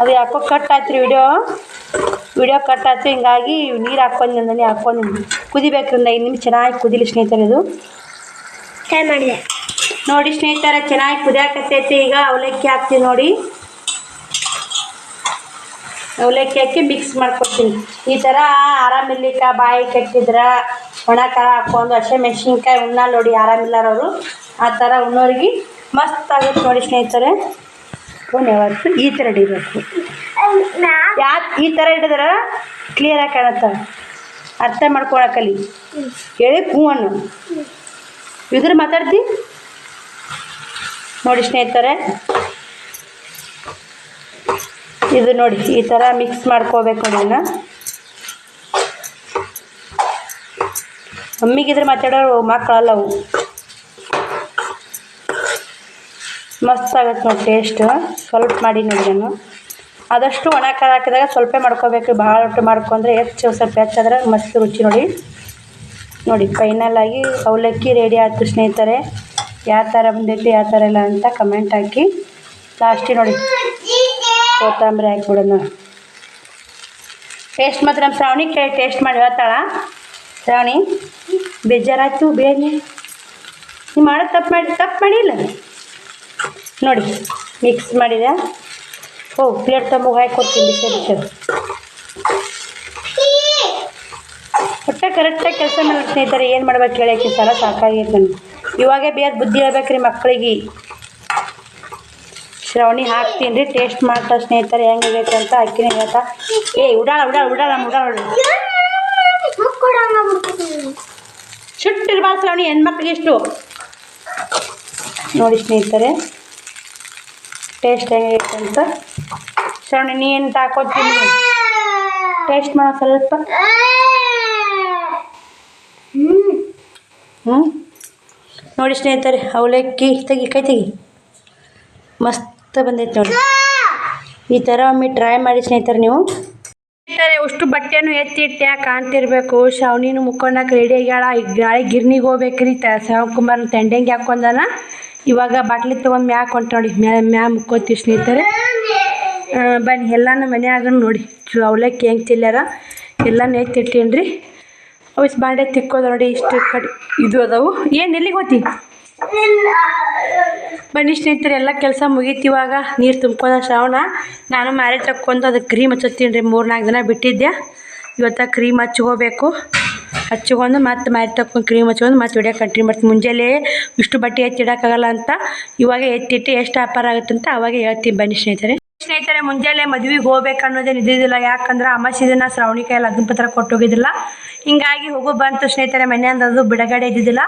ಅದು ಯಾಕೋ ಕಟ್ ಆಯ್ತು ರೀ ವಿಡಿಯೋ ವಿಡಿಯೋ ಕಟ್ ಆಯ್ತು ಹಿಂಗಾಗಿ ನೀರು ಹಾಕ್ಕೊಂಡು ಒಂದನೇ ಹಾಕ್ಕೊಂಡು ಕುದಿಬೇಕ್ರಿ ಒಂದು ಐದು ನಿಮಿಷ ಚೆನ್ನಾಗಿ ಕುದಿಲಿ ಸ್ನೇಹಿತರೆ ಇದು. ಮಾಡಿದೆ. ನೋಡಿ ಸ್ನೇಹಿತರೆ ಚೆನ್ನಾಗಿ ಕುದಿಯಾಕತ್ತೈತಿ. ಈಗ ಅವಲಕ್ಕಿ ಹಾಕ್ತೀವಿ ನೋಡಿ. ಅವಲಕ್ಕಿ ಹಾಕಿ ಮಿಕ್ಸ್ ಮಾಡ್ಕೊತೀನಿ ಈ ಥರ ಆರಾಮಿರ್ಲಿಕ್ಕ ಬಾಯಿ ಕಟ್ಟಿದ್ರೆ ಒಣ ಖಾರ ಹಾಕ್ಕೊಂಡು ಹಸೆ ಮೆಣಸಿನ್ಕಾಯಿ ಉಣ್ಣಲ್ಲ ನೋಡಿ ಆರಾಮಿಲ್ಲಾರವರು ಆ ಥರ ಉಣ್ಣೋರಿಗೆ ಮಸ್ತ್ ಆಗುತ್ತೆ ನೋಡಿ ಸ್ನೇಹಿತರೆ. ಯಾವತ್ತು ಈ ಥರ ಹಿಡಿಬೇಕು ಯಾ ಈ ಥರ ಹಿಡಿದ್ರೆ ಕ್ಲಿಯರಾಗಿ ಕಾಣುತ್ತೆ. ಅರ್ಥ ಮಾಡ್ಕೊಳಕಲಿ ಹೇಳಿ, ಹೂವನ್ನು. ಇದ್ರ ಮಾತಾಡ್ತಿ? ನೋಡಿ ಸ್ನೇಹಿತರೆ. ಇದು ನೋಡಿ, ಈ ಥರ ಮಿಕ್ಸ್ ಮಾಡ್ಕೋಬೇಕು ಅದನ್ನು. ಮಮ್ಮಿಗಿದ್ರೆ ಮಾತಾಡೋರು ಮಕ್ಕಳಲ್ಲ ಅವು ಮಸ್ತ್ ಆಗುತ್ತೆ ನೋಡಿ ಟೇಸ್ಟ್ ಸ್ವಲ್ಪ ಮಾಡಿ ನೋಡಿ ನಾನು ಆದಷ್ಟು ಒಣ ಖಾರ ಹಾಕಿದಾಗ ಸ್ವಲ್ಪ ಮಾಡ್ಕೋಬೇಕು. ಭಾಳ ಒಟ್ಟು ಮಾಡ್ಕೊಂಡ್ರೆ ಹೆಚ್ಚು ಸ್ವಲ್ಪ ಹೆಚ್ಚಾದ್ರೆ ಮಸ್ತ್ ರುಚಿ ನೋಡಿ. ನೋಡಿ ಫೈನಲ್ ಆಗಿ ಅವಲಕ್ಕಿ ರೆಡಿ ಆಯಿತು ಸ್ನೇಹಿತರೆ. ಯಾವ ಥರ ಬಂದೈತಿ, ಯಾವ ಥರ ಇಲ್ಲ ಅಂತ ಕಮೆಂಟ್ ಹಾಕಿ. ಲಾಸ್ಟಿಗೆ ನೋಡಿ, ಕೊತ್ತಂಬರಿ ಹಾಕ್ಬಿಡೋಣ. ಟೇಸ್ಟ್ ಮಾತ್ರ ನಮ್ಮ ಶ್ರಾವಣಿ ಕೇಳಿ ಟೇಸ್ಟ್ ಮಾಡಿ ಹೇಳ್ತಾಳ. ಶ್ರಾವಣಿ, ಬೇಜಾರಾಯ್ತು, ಬೇಗ. ನೀವು ಮಾಡೋದು ತಪ್ಪು ಮಾಡಿ, ತಪ್ಪು ಮಾಡಿಲ್ಲ. ನೋಡಿ ಮಿಕ್ಸ್ ಮಾಡಿದೆ. ಓ ಪ್ಲೇಟ್ ತುಂಬ ಹಾಕಿ ಕೊಡ್ತೀನಿ, ಬಿಸಿ ಬಿಸಿ. ಒಟ್ಟೆ ಕರೆಕ್ಟಾಗಿ ಕೆಲಸ ಮಾಡಿ ಸ್ನೇಹಿತರೆ, ಏನು ಮಾಡ್ಬೇಕು ಹೇಳಕ್ಕೆ ಸರ ಸಾಕಾಗೈತೆ ನನಗೆ ಇವಾಗೇ ಬೇರೆ ಬುದ್ಧಿ ಹೇಳ್ಬೇಕ್ರಿ ಮಕ್ಕಳಿಗೆ. ಶ್ರವಣಿ ಹಾಕ್ತೀನಿ ರೀ ಟೇಸ್ಟ್ ಮಾಡ್ತಾ ಸ್ನೇಹಿತರೆ ಹೆಂಗಾಗೈತೆ ಅಂತ ಅಕ್ಕಿನೇ ಹೇಳ್ತಾ. ಏ, ಉಡಾಳ ಉಡಾಳ ಉಡಾಳ ಉಡಾಳ ನೋಡಿ ಶುಟ್ಟಿರ್ಬಾರ್ದು ಶ್ರವಣಿ, ಹೆಣ್ಮಕ್ಳಿಗೆ ಇಷ್ಟು. ನೋಡಿ ಸ್ನೇಹಿತರೆ. ಟೇಸ್ಟ್ ಹೆಂಗೈತೆ ಅಂತ. ಶ್ರವಣಿ ನೀ ಏನು ಹಾಕೋತೀನಿ ಟೇಸ್ಟ್ ಮಾಡೋ ಸ್ವಲ್ಪ. ಹ್ಞೂ ನೋಡಿ ಸ್ನೇಹಿತರೆ ಅವಲಕ್ಕಿ ತೆಗಿ, ಕೈ ತೆಗಿ. ಮಸ್ತ್ ಬಂದೈತೆ ನೋಡಿ. ಈ ಥರ ಒಮ್ಮೆ ಟ್ರೈ ಮಾಡಿ ಸ್ನೇಹಿತರೆ ನೀವು. ಸ್ನೇಹಿತರೆ, ಅಷ್ಟು ಬಟ್ಟೆನೂ ಎತ್ತಿ ಇಟ್ಟೆ ಕಾಣ್ತಿರ್ಬೇಕು? ಶಾವ್ನಿನೂ ಮುಕ್ಕೊಂಡಾಕ ರೆಡಿ ಆಗ್ಯಾಳ ಈಗ ನಾಳೆ ಗಿರ್ನಿಗೆ ಹೋಗ್ಬೇಕ್ರಿ. ತ ಶಿವಕುಮಾರ್ ತಂಡಂಗೆ ಹಾಕ್ಕೊಂಡಾನ ಇವಾಗ ಬಾಟ್ಲಿ ತೊಗೊಂಡು ಮ್ಯಾಕ್ ಹೊಂಟು ನೋಡಿ. ಮ್ಯಾ ಮ್ಯಾ ಮುಕ್ಕೋತೀವಿ ಸ್ನೇಹಿತರೆ. ಬನ್ನಿ, ಎಲ್ಲಾನು ಮನ್ಯಾಗ ನೋಡಿ. ಅವಲಕ್ಕಿ ಹೆಂಗೆ ತಿಲ್ಲಾರ ಎಲ್ಲಾನು ಎತ್ತಿಟ್ಟೇನಿ ರೀ ಅವಸ್ ಬಾಂಡೆ ತಿಕ್ಕೋದ ನೋಡಿ, ಇಷ್ಟು ಕಡೆ, ಇದು ಅದಾವು. ಏನು, ಎಲ್ಲಿಗೆ ಹೋತಿ? ಬನ್ನಿ ಸ್ನೇಹಿತರೆ, ಎಲ್ಲ ಕೆಲಸ ಮುಗೀತಿವಾಗ ನೀರು ತುಂಬ್ಕೊಂಡ ಶ್ರಾವಣ. ನಾನು ಮ್ಯಾರೇಜ್ ತಕ್ಕೊಂಡು ಅದಕ್ಕೆ ಕ್ರೀಮ್ ಹಚ್ಚತ್ತೀನಿ ರೀ. ಮೂರು ನಾಲ್ಕು ದಿನ ಬಿಟ್ಟಿದ್ದೆ ಇವತ್ತ ಕ್ರೀಮ್ ಹಚ್ಕೋಬೇಕು. ಹಚ್ಕೊಂಡು ಮತ್ತೆ ಮಾರಿ ತಕ್ಕೊಂಡು ಕ್ರೀಮ್ ಹಚ್ಕೊಂಡು ಮತ್ತೆ ವಿಡಿಯೋ ಕಂಟಿನ್ಯೂ ಮಾಡ್ತೀನಿ. ಮುಂಜಾನೆ ಇಷ್ಟು ಬಟ್ಟೆ ಎತ್ತಿಡೋಕ್ಕಾಗಲ್ಲ ಅಂತ ಇವಾಗ ಎತ್ತಿಟ್ಟು ಎಷ್ಟು ವ್ಯಾಪಾರ ಆಗುತ್ತೆ ಅಂತ ಅವಾಗ ಹೇಳ್ತೀನಿ ಬನ್ನಿ ಸ್ನೇಹಿತರೆ. ಸ್ನೇಹಿತರೆ, ಮುಂಜಾನೆ ಮದುವೆಗೆ ಹೋಗ್ಬೇಕು ಅನ್ನೋದೇನು ಇದ್ದಿದ್ದಿಲ್ಲ ಯಾಕಂದ್ರೆ ಅಮಾಸಿ ದಿನ ಶ್ರಾವಣಿ ಕೈಯಲ್ಲಿ ಪತ್ರ ಕೊಟ್ಟೋಗಿದ್ದಿಲ್ಲ ಹಿಂಗಾಗಿ ಹೋಗೋ ಬಂತು ಸ್ನೇಹಿತರೆ, ಮನೆ ಅದು ಬಿಡುಗಡೆ ಇದ್ದಿದ್ದಿಲ್ಲ.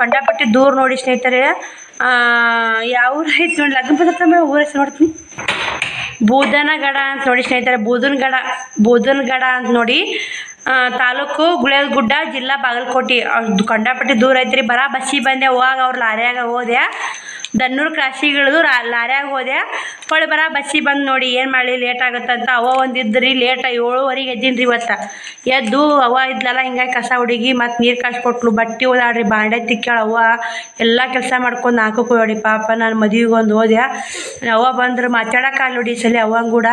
ಕಂಡಪಟ್ಟಿ ದೂರ ನೋಡಿ ಸ್ನೇಹಿತರೆ. ಯಾವ ಐತೆ ನೋಡಿ ಲಗ್ನ ಪತ್ರ ಮೇಲೆ ಊರ ನೋಡ್ತೀನಿ. ಬೂದನಗಡ ಅಂತ ನೋಡಿ ಸ್ನೇಹಿತರೆ, ಬೂದನಗಡ ಬೂದನಗಡ ಅಂತ ನೋಡಿ ತಾಲೂಕು ಗುಳೇದಗುಡ್ಡ ಜಿಲ್ಲಾ ಬಾಗಲಕೋಟೆ. ಅದು ಕಂಡಪಟ್ಟಿ ದೂರ ಐತ್ರಿ. ಬರ ಬಸ್ಸಿಗೆ ಬಂದೆ. ಹೋಗಾಗ ಅವ್ರ ಲಾರಿಯಾಗ ಹೋದೆ. ದನ್ನೂರು ಕ್ರಾಸಿಗೆ ಇಳಿದು ಲಾರ್ಯಾಗ ಹೋದೆ. ಹೊಳೆ ಬರ ಬಸ್ಸಿಗೆ ಬಂದು ನೋಡಿ ಏನು ಮಾಡಲಿ ಲೇಟ್ ಆಗುತ್ತಂತ. ಅವ ಒಂದು ಇದ್ರಿ ಲೇಟ್ ಏಳುವರೆಗೆ ಎದ್ದೀನಿ ರೀ ಇವತ್ತು. ಎದ್ದು ಅವ ಇದ್ಲಲ್ಲ, ಹಿಂಗಾಗಿ ಕಸ ಹುಡುಗಿ ಮತ್ತು ನೀರು ಕಾಸ್ಕೊಟ್ಲು. ಬಟ್ಟೆ ಓದಾಡ್ರಿ ಬಾಂಡೆ ತಿಕ್ಕಾಳ ಅವ್ವ. ಎಲ್ಲ ಕೆಲಸ ಮಾಡ್ಕೊಂಡು ಹಾಕಕ್ಕೆ ಹೋಗಿ ಪಾಪ ನಾನು ಮದುವೆಗೆ ಹೋದೆ. ಅವ್ವ ಬಂದ್ರೆ ಮಾತಾಡೋಕ್ಕಾಗಲ್ಲ ನೋಡಿ ಸಲ ಅವ್ವಂಗೆ ಕೂಡ.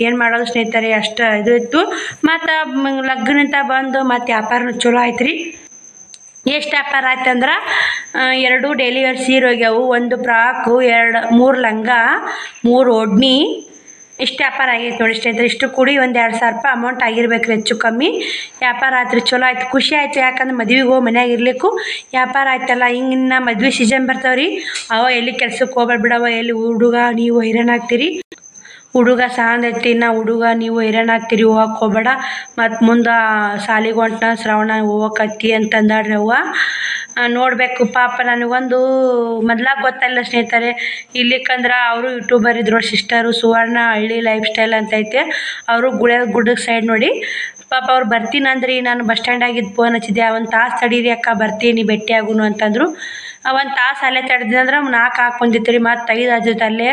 ಏನು ಮಾಡೋದು ಸ್ನೇಹಿತರೆ, ಅಷ್ಟು ಇದು ಇತ್ತು. ಮತ್ತು ಲಗ್ನಂತ ಬಂದು ಮತ್ತು ವ್ಯಾಪಾರನೂ ಚಲೋ ಆಯ್ತು ರೀ ಎಷ್ಟು ವ್ಯಾಪಾರ ಆಯ್ತು ಅಂದ್ರೆ ಎರಡು ಡೈಲಿ ವೇರ್ ಸೀರೆ ಹೋಗ್ಯಾವು ಒಂದು ಫ್ರಾಕು, ಎರಡು, ಮೂರು ಲಂಗ, ಮೂರು ಒಡ್ನಿ. ಇಷ್ಟು ವ್ಯಾಪಾರ ಆಗೈತೆ ನೋಡಿ ಸ್ನೇಹಿತರೆ, ಇಷ್ಟು ಕೂಡಿ ಒಂದು ಎರಡು ಸಾವಿರ ರೂಪಾಯಿ ಅಮೌಂಟ್ ಆಗಿರ್ಬೇಕು ಹೆಚ್ಚು ಕಮ್ಮಿ. ವ್ಯಾಪಾರ ಆಯ್ತು ಚಲೋ ಆಯ್ತು, ಖುಷಿ ಆಯ್ತು, ಯಾಕಂದ್ರೆ ಮದುವೆಗೆ ಹೋಗಿ ಮನ್ಯಾಗ ಇರಲಿಕ್ಕು. ವ್ಯಾಪಾರ ಆಯ್ತಲ್ಲ, ಹಿಂಗೆ ಇನ್ನು ಮದ್ವೆ ಸೀಸನ್ ಬರ್ತಾವ್ರಿ. ಅವ ಎಲ್ಲಿ ಕೆಲ್ಸಕ್ಕೆ ಹೋಗ್ಬೇಡ ಬಿಡವ ಎಲ್ಲಿ ಹುಡುಗ, ನೀವು ಹೈರಾಣ ಆಗ್ತೀರಿ ಹುಡುಗ ಸಾಂದೈತಿ ನಾ ಹುಡುಗ, ನೀವು ಹೈರಾಣ ಆಗ್ತೀರಿ ಹೋಗಕ್ಕೆ ಹೋಗ್ಬೇಡ. ಮತ್ತು ಮುಂದೆ ಸಾಲಿಗೆ ಹೊಂಟ್ನ, ಶ್ರವಣ ಹೋಗಕತ್ತಿ ಅಂತಂದಾಳ್ರಿ ಅವ್ವ. ನೋಡಬೇಕು, ಪಾಪ ನನಗೊಂದು ಮೊದ್ಲಾಗ ಗೊತ್ತಲ್ಲ ಸ್ನೇಹಿತರೆ. ಇಲ್ಲಿಕಂದ್ರೆ ಅವರು ಯೂಟ್ಯೂಬರ್ ಇದ್ರು ಸಿಸ್ಟರು ಸುವರ್ಣ ಹಳ್ಳಿ ಲೈಫ್ ಸ್ಟೈಲ್ ಅಂತ ಐತೆ. ಅವರು ಗುಳೆ ಗುಡ್ಡದ ಸೈಡ್ ನೋಡಿ. ಪಾಪ ಅವ್ರು ಬರ್ತೀನಿ ಅಂದ್ರಿ ನಾನು ಬಸ್ ಸ್ಟ್ಯಾಂಡಾಗಿದ್ದು ಫೋನ್ ಹಚ್ಚಿದ್ದೆ ಒಂದು ತಾಸು ತಡೀರಿ ಅಕ್ಕ, ಬರ್ತೀನಿ ಭೇಟಿ ಆಗುನು ಅಂತಂದರು. ಒಂದು ತಾಸು ಅಲ್ಲೇ ತಡೆದಿದ್ದೆ ನಾಲ್ಕು ನಾಲ್ಕು ಬಂದಿತ್ತು ರೀ ಮತ್ತು ಐದು ಆದಿತ್ತು ಅಲ್ಲೇ.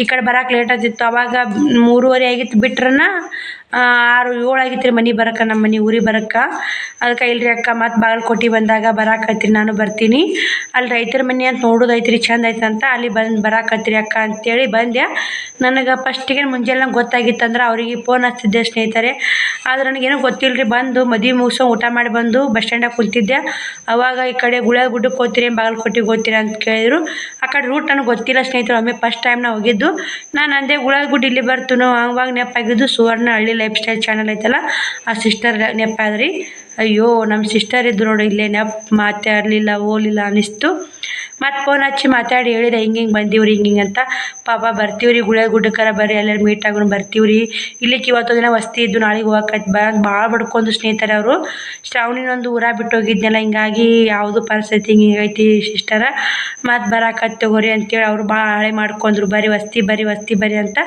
ಈ ಕಡೆ ಬರಕ್ಕೆ ಲೇಟ್ ಆಗ್ತಿತ್ತು ಅವಾಗ ಮೂರುವರೆ ಆಗಿತ್ತು ಬಿಟ್ರನ ಆರು ಏಳು ಆಗಿತ್ತು ರೀ ಮನೆ ಬರಕ್ಕೆ ನಮ್ಮ ಮನೆ ಊರಿಗೆ ಬರಕ್ಕೆ ಅದಕ್ಕೆ ಇಲ್ರಿ ಅಕ್ಕ, ಮತ್ತು ಬಾಗಲಕೋಟೆ ಬಂದಾಗ ಬರಾಕತ್ರಿ ನಾನು ಬರ್ತೀನಿ. ಅಲ್ಲಿ ರೈತರ ಮನೆ ಅಂತ ನೋಡೋದೈತ್ರಿ ಚಂದ ಐತೆ ಅಂತ. ಅಲ್ಲಿ ಬಂದು ಬರಾಕತ್ರಿ ಅಕ್ಕ ಅಂತೇಳಿ ಬಂದೆ ನನಗೆ ಫಸ್ಟಿಗೆ ಮುಂಜಾನೆ ಗೊತ್ತಾಗಿತ್ತಂದ್ರೆ ಅವರಿಗೆ ಫೋನ್ ಹಚ್ತಿದ್ದೆ ಸ್ನೇಹಿತರೆ. ಆದ್ರೆ ನನಗೇನೋ ಗೊತ್ತಿಲ್ಲ ರೀ ಬಂದು ಮದುವೆ ಮುಗಿಸೋ ಊಟ ಮಾಡಿ ಬಂದು ಬಸ್ ಸ್ಟ್ಯಾಂಡಾಗ ಕುಂತಿದ್ದೆ. ಅವಾಗ ಈ ಕಡೆ ಗುಳೆ ಗುಡ್ಡಕ್ಕೆ ಹೋಗ್ತೀರಿ ಬಾಗಲಕೋಟೆಗೆ ಹೋಗ್ತೀರಾ ಅಂತ ಕೇಳಿದ್ರು. ಆ ಕಡೆ ರೂಟ್ ನನಗೆ ಗೊತ್ತಿಲ್ಲ ಸ್ನೇಹಿತರು, ಒಮ್ಮೆ ಫಸ್ಟ್ ಟೈಮ್ ನಾ ಹೋಗಿದ್ದು. ನಾನು ಅಂದೆ ಗುಳಗುಡ್ಡ ಇಲ್ಲಿ ಬರ್ತೀನೋ ಅವಾಗ ನೆಪಾಗಿದ್ದು ಸುವರ್ಣ ಹಳ್ಳಿ ಲೈಫ್ ಸ್ಟೈಲ್ ಚಾನಲ್ ಐತಲ್ಲ, ಆ ಸಿಸ್ಟರ್ ನೆಪಾದ್ರಿ ಅಯ್ಯೋ ನಮ್ಮ ಸಿಸ್ಟರ್ ಇದ್ದು ನೋಡಿ, ಇಲ್ಲೇ ನೆಪ್ ಮಾತಾಡಲಿಲ್ಲ ಓಲಿಲ್ಲ ಅನಿಸ್ತು ಮತ್ತು ಫೋನ್ ಹಚ್ಚಿ ಮಾತಾಡಿ, ಹೇಳಿದೆ, ಹಿಂಗೆ ಹಿಂಗೆ ಬಂದೀವ್ರಿ, ಹಿಂಗೆ ಹಿಂಗೆ ಅಂತ. ಪಾಪ, ಬರ್ತೀವ್ರಿ, ಗುಳೆ ಗುಡ್ಡಕ್ಕರ ಬರ್ರಿ, ಎಲ್ಲರೂ ಮೀಟ್ ಆಗೋಣ ಬರ್ತೀವ್ರಿ. ಇಲ್ಲಿಕ್ಕೆ ಇವತ್ತು ದಿನ ವಸ್ತಿ ಇದ್ದು ನಾಳೆಗೆ ಹೋಗಕ್ಕೆ ಬ ಭಾಳ ಬಡ್ಕೊಂಡು ಸ್ನೇಹಿತರೆ ಅವರು. ಶ್ರಾವಣಿನೊಂದು ಊರ ಬಿಟ್ಟು ಹೋಗಿದ್ನಲ್ಲ, ಹಿಂಗಾಗಿ ಯಾವುದು ಪರಿಸ್ಥಿತಿ ಹಿಂಗೆ ಐತಿ ಸಿಸ್ಟರ. ಮತ್ತು ಬರಕತ್ ತಗೋರಿ ಅಂತೇಳಿ ಅವರು ಭಾಳ ಹಳೆ ಮಾಡ್ಕೊಂಡ್ರು. ಬರೀ ವಸ್ತಿ ಬರೀ ವಸ್ತಿ, ಬರೀ ಅಂತ.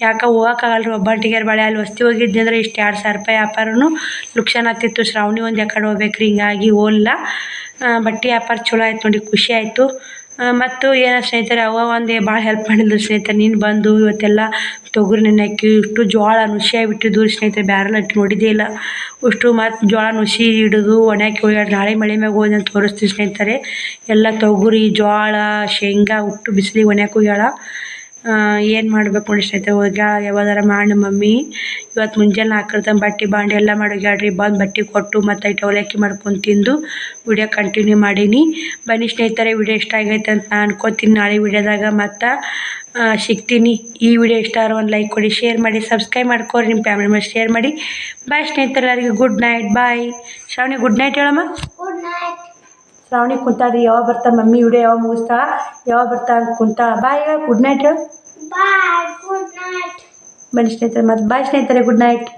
ಯಾಕೆ ಹೋಗೋಕ್ಕಾಗಲ್ಲ ರೀ ಒಬ್ಬಂಟಿಗೆ ಬಾಳೆ. ಅಲ್ಲಿ ವಸ್ತಿ ಹೋಗಿದ್ದೆ ಅಂದ್ರೆ ಇಷ್ಟು ಎರಡು ಸಾವಿರ ರೂಪಾಯಿ ವ್ಯಾಪಾರನು ಲುಕ್ಷನ್ ಆಗ್ತಿತ್ತು. ಶ್ರಾವಣಿ ಒಂದು ಯಾಕಡೆ ಹೋಗ್ಬೇಕ್ರಿ, ಹಿಂಗಾಗಿ ಹೋಲ್ಲ ಬಟ್ಟೆ ವ್ಯಾಪಾರ ಚಲೋ ಆಯ್ತು ನೋಡಿ, ಖುಷಿ ಆಯಿತು. ಮತ್ತು ಏನೋ ಸ್ನೇಹಿತರೆ, ಅವ್ವ ಒಂದು ಭಾಳ ಹೆಲ್ಪ್ ಮಾಡಿದ್ರು ಸ್ನೇಹಿತರೆ, ನೀನು ಬಂದು ಇವತ್ತೆಲ್ಲ ತೊಗರಿ ನೆನೆ ಹಾಕಿ ಇಷ್ಟು ಜೋಳ ನುಸಿ ಆಗಿಬಿಟ್ಟಿದ್ದು ಸ್ನೇಹಿತರೆ, ಬ್ಯಾರಲ್ ಇಟ್ಟು ನೋಡಿದ್ದೇ ಇಲ್ಲ. ಅಷ್ಟು ಮತ್ತು ಜೋಳ ನುಸಿ ಹಿಡಿದು ಒಣಾಕಿ ಹೋಗ್ಯಾಡ ನಾಳೆ ಮಳೆ ಮ್ಯಾಗ ಹೋಗಿ ಅಂತ ತೋರಿಸ್ತೀವಿ ಸ್ನೇಹಿತರೆ. ಎಲ್ಲ ತೊಗರಿ, ಜೋಳ, ಶೇಂಗಾ ಉಟ್ಟು ಬಿಸಿಲಿಗೆ ಒಣಾಕಿ ಹೋಗ್ಯಾಳ. ಏನು ಮಾಡ್ಬೇಕು ಅನಿಸ್ತೈತೆ? ಹೋಗ್ಯಾಳ ಯಾವ್ದಾರ ಮಮ್ಮಿ. ಇವತ್ತು ಮುಂಜಾನೆ ಹಾಕಿರ್ತಾನೆ ಬಟ್ಟೆ ಬಾಂಡೆ ಎಲ್ಲ ಮಾಡೋಗ್ಯಾಡ್ರಿ, ಬಂದು ಬಟ್ಟೆ ಕೊಟ್ಟು ಮತ್ತು ಇಟ್ಟು ಅವಲಕ್ಕಿ ಮಾಡ್ಕೊಂಡು ತಿಂದು ವಿಡಿಯೋ ಕಂಟಿನ್ಯೂ ಮಾಡೀನಿ. ಬನ್ನಿ ಸ್ನೇಹಿತರೆ, ವಿಡಿಯೋ ಇಷ್ಟ ಆಗೈತೆ ಅಂತ ನಾನು ಅನ್ಕೋತೀನಿ. ನಾಳೆ ವಿಡಿಯೋದಾಗ ಮತ್ತು ಸಿಗ್ತೀನಿ. ಈ ವಿಡಿಯೋ ಇಷ್ಟ ಆದ್ರೆ ಒಂದು ಲೈಕ್ ಕೊಡಿ ಶೇರ್ ಮಾಡಿ ಸಬ್ಸ್ಕ್ರೈಬ್ ಮಾಡ್ಕೊರಿ ನಿಮ್ಮ ಫ್ಯಾಮಿಲಿ ಮೇಲೆ ಶೇರ್ ಮಾಡಿ. ಬಾಯ್ ಸ್ನೇಹಿತರೆ, ಎಲ್ಲರಿಗೂ good night bye Shravani good night ಹೇಳಮ್ಮ. ಗುಡ್ ನೈಟ್ ಶ್ರಾವಣಿ ಕುಂತಾಳ್ರಿ ಯಾವಾಗ ಬರ್ತಾ ಮಮ್ಮಿ ವಿಡಿಯೋ ಯಾವಾಗ ಮುಗಿಸ್ತಾ ಯಾವಾಗ ಬರ್ತಾ ಅಂತ ಕುಂತ ಬಾಯ್ ಗುಡ್ ನೈಟ್ ಹೇಳು ಬಾಯ್ ಗುಡ್ ನೈಟ್ ಬನ್ನಿ ಸ್ನೇಹಿತರೆ ಮತ್ತು ಬಾಯ್ ಸ್ನೇಹಿತರೆ ಗುಡ್ ನೈಟ್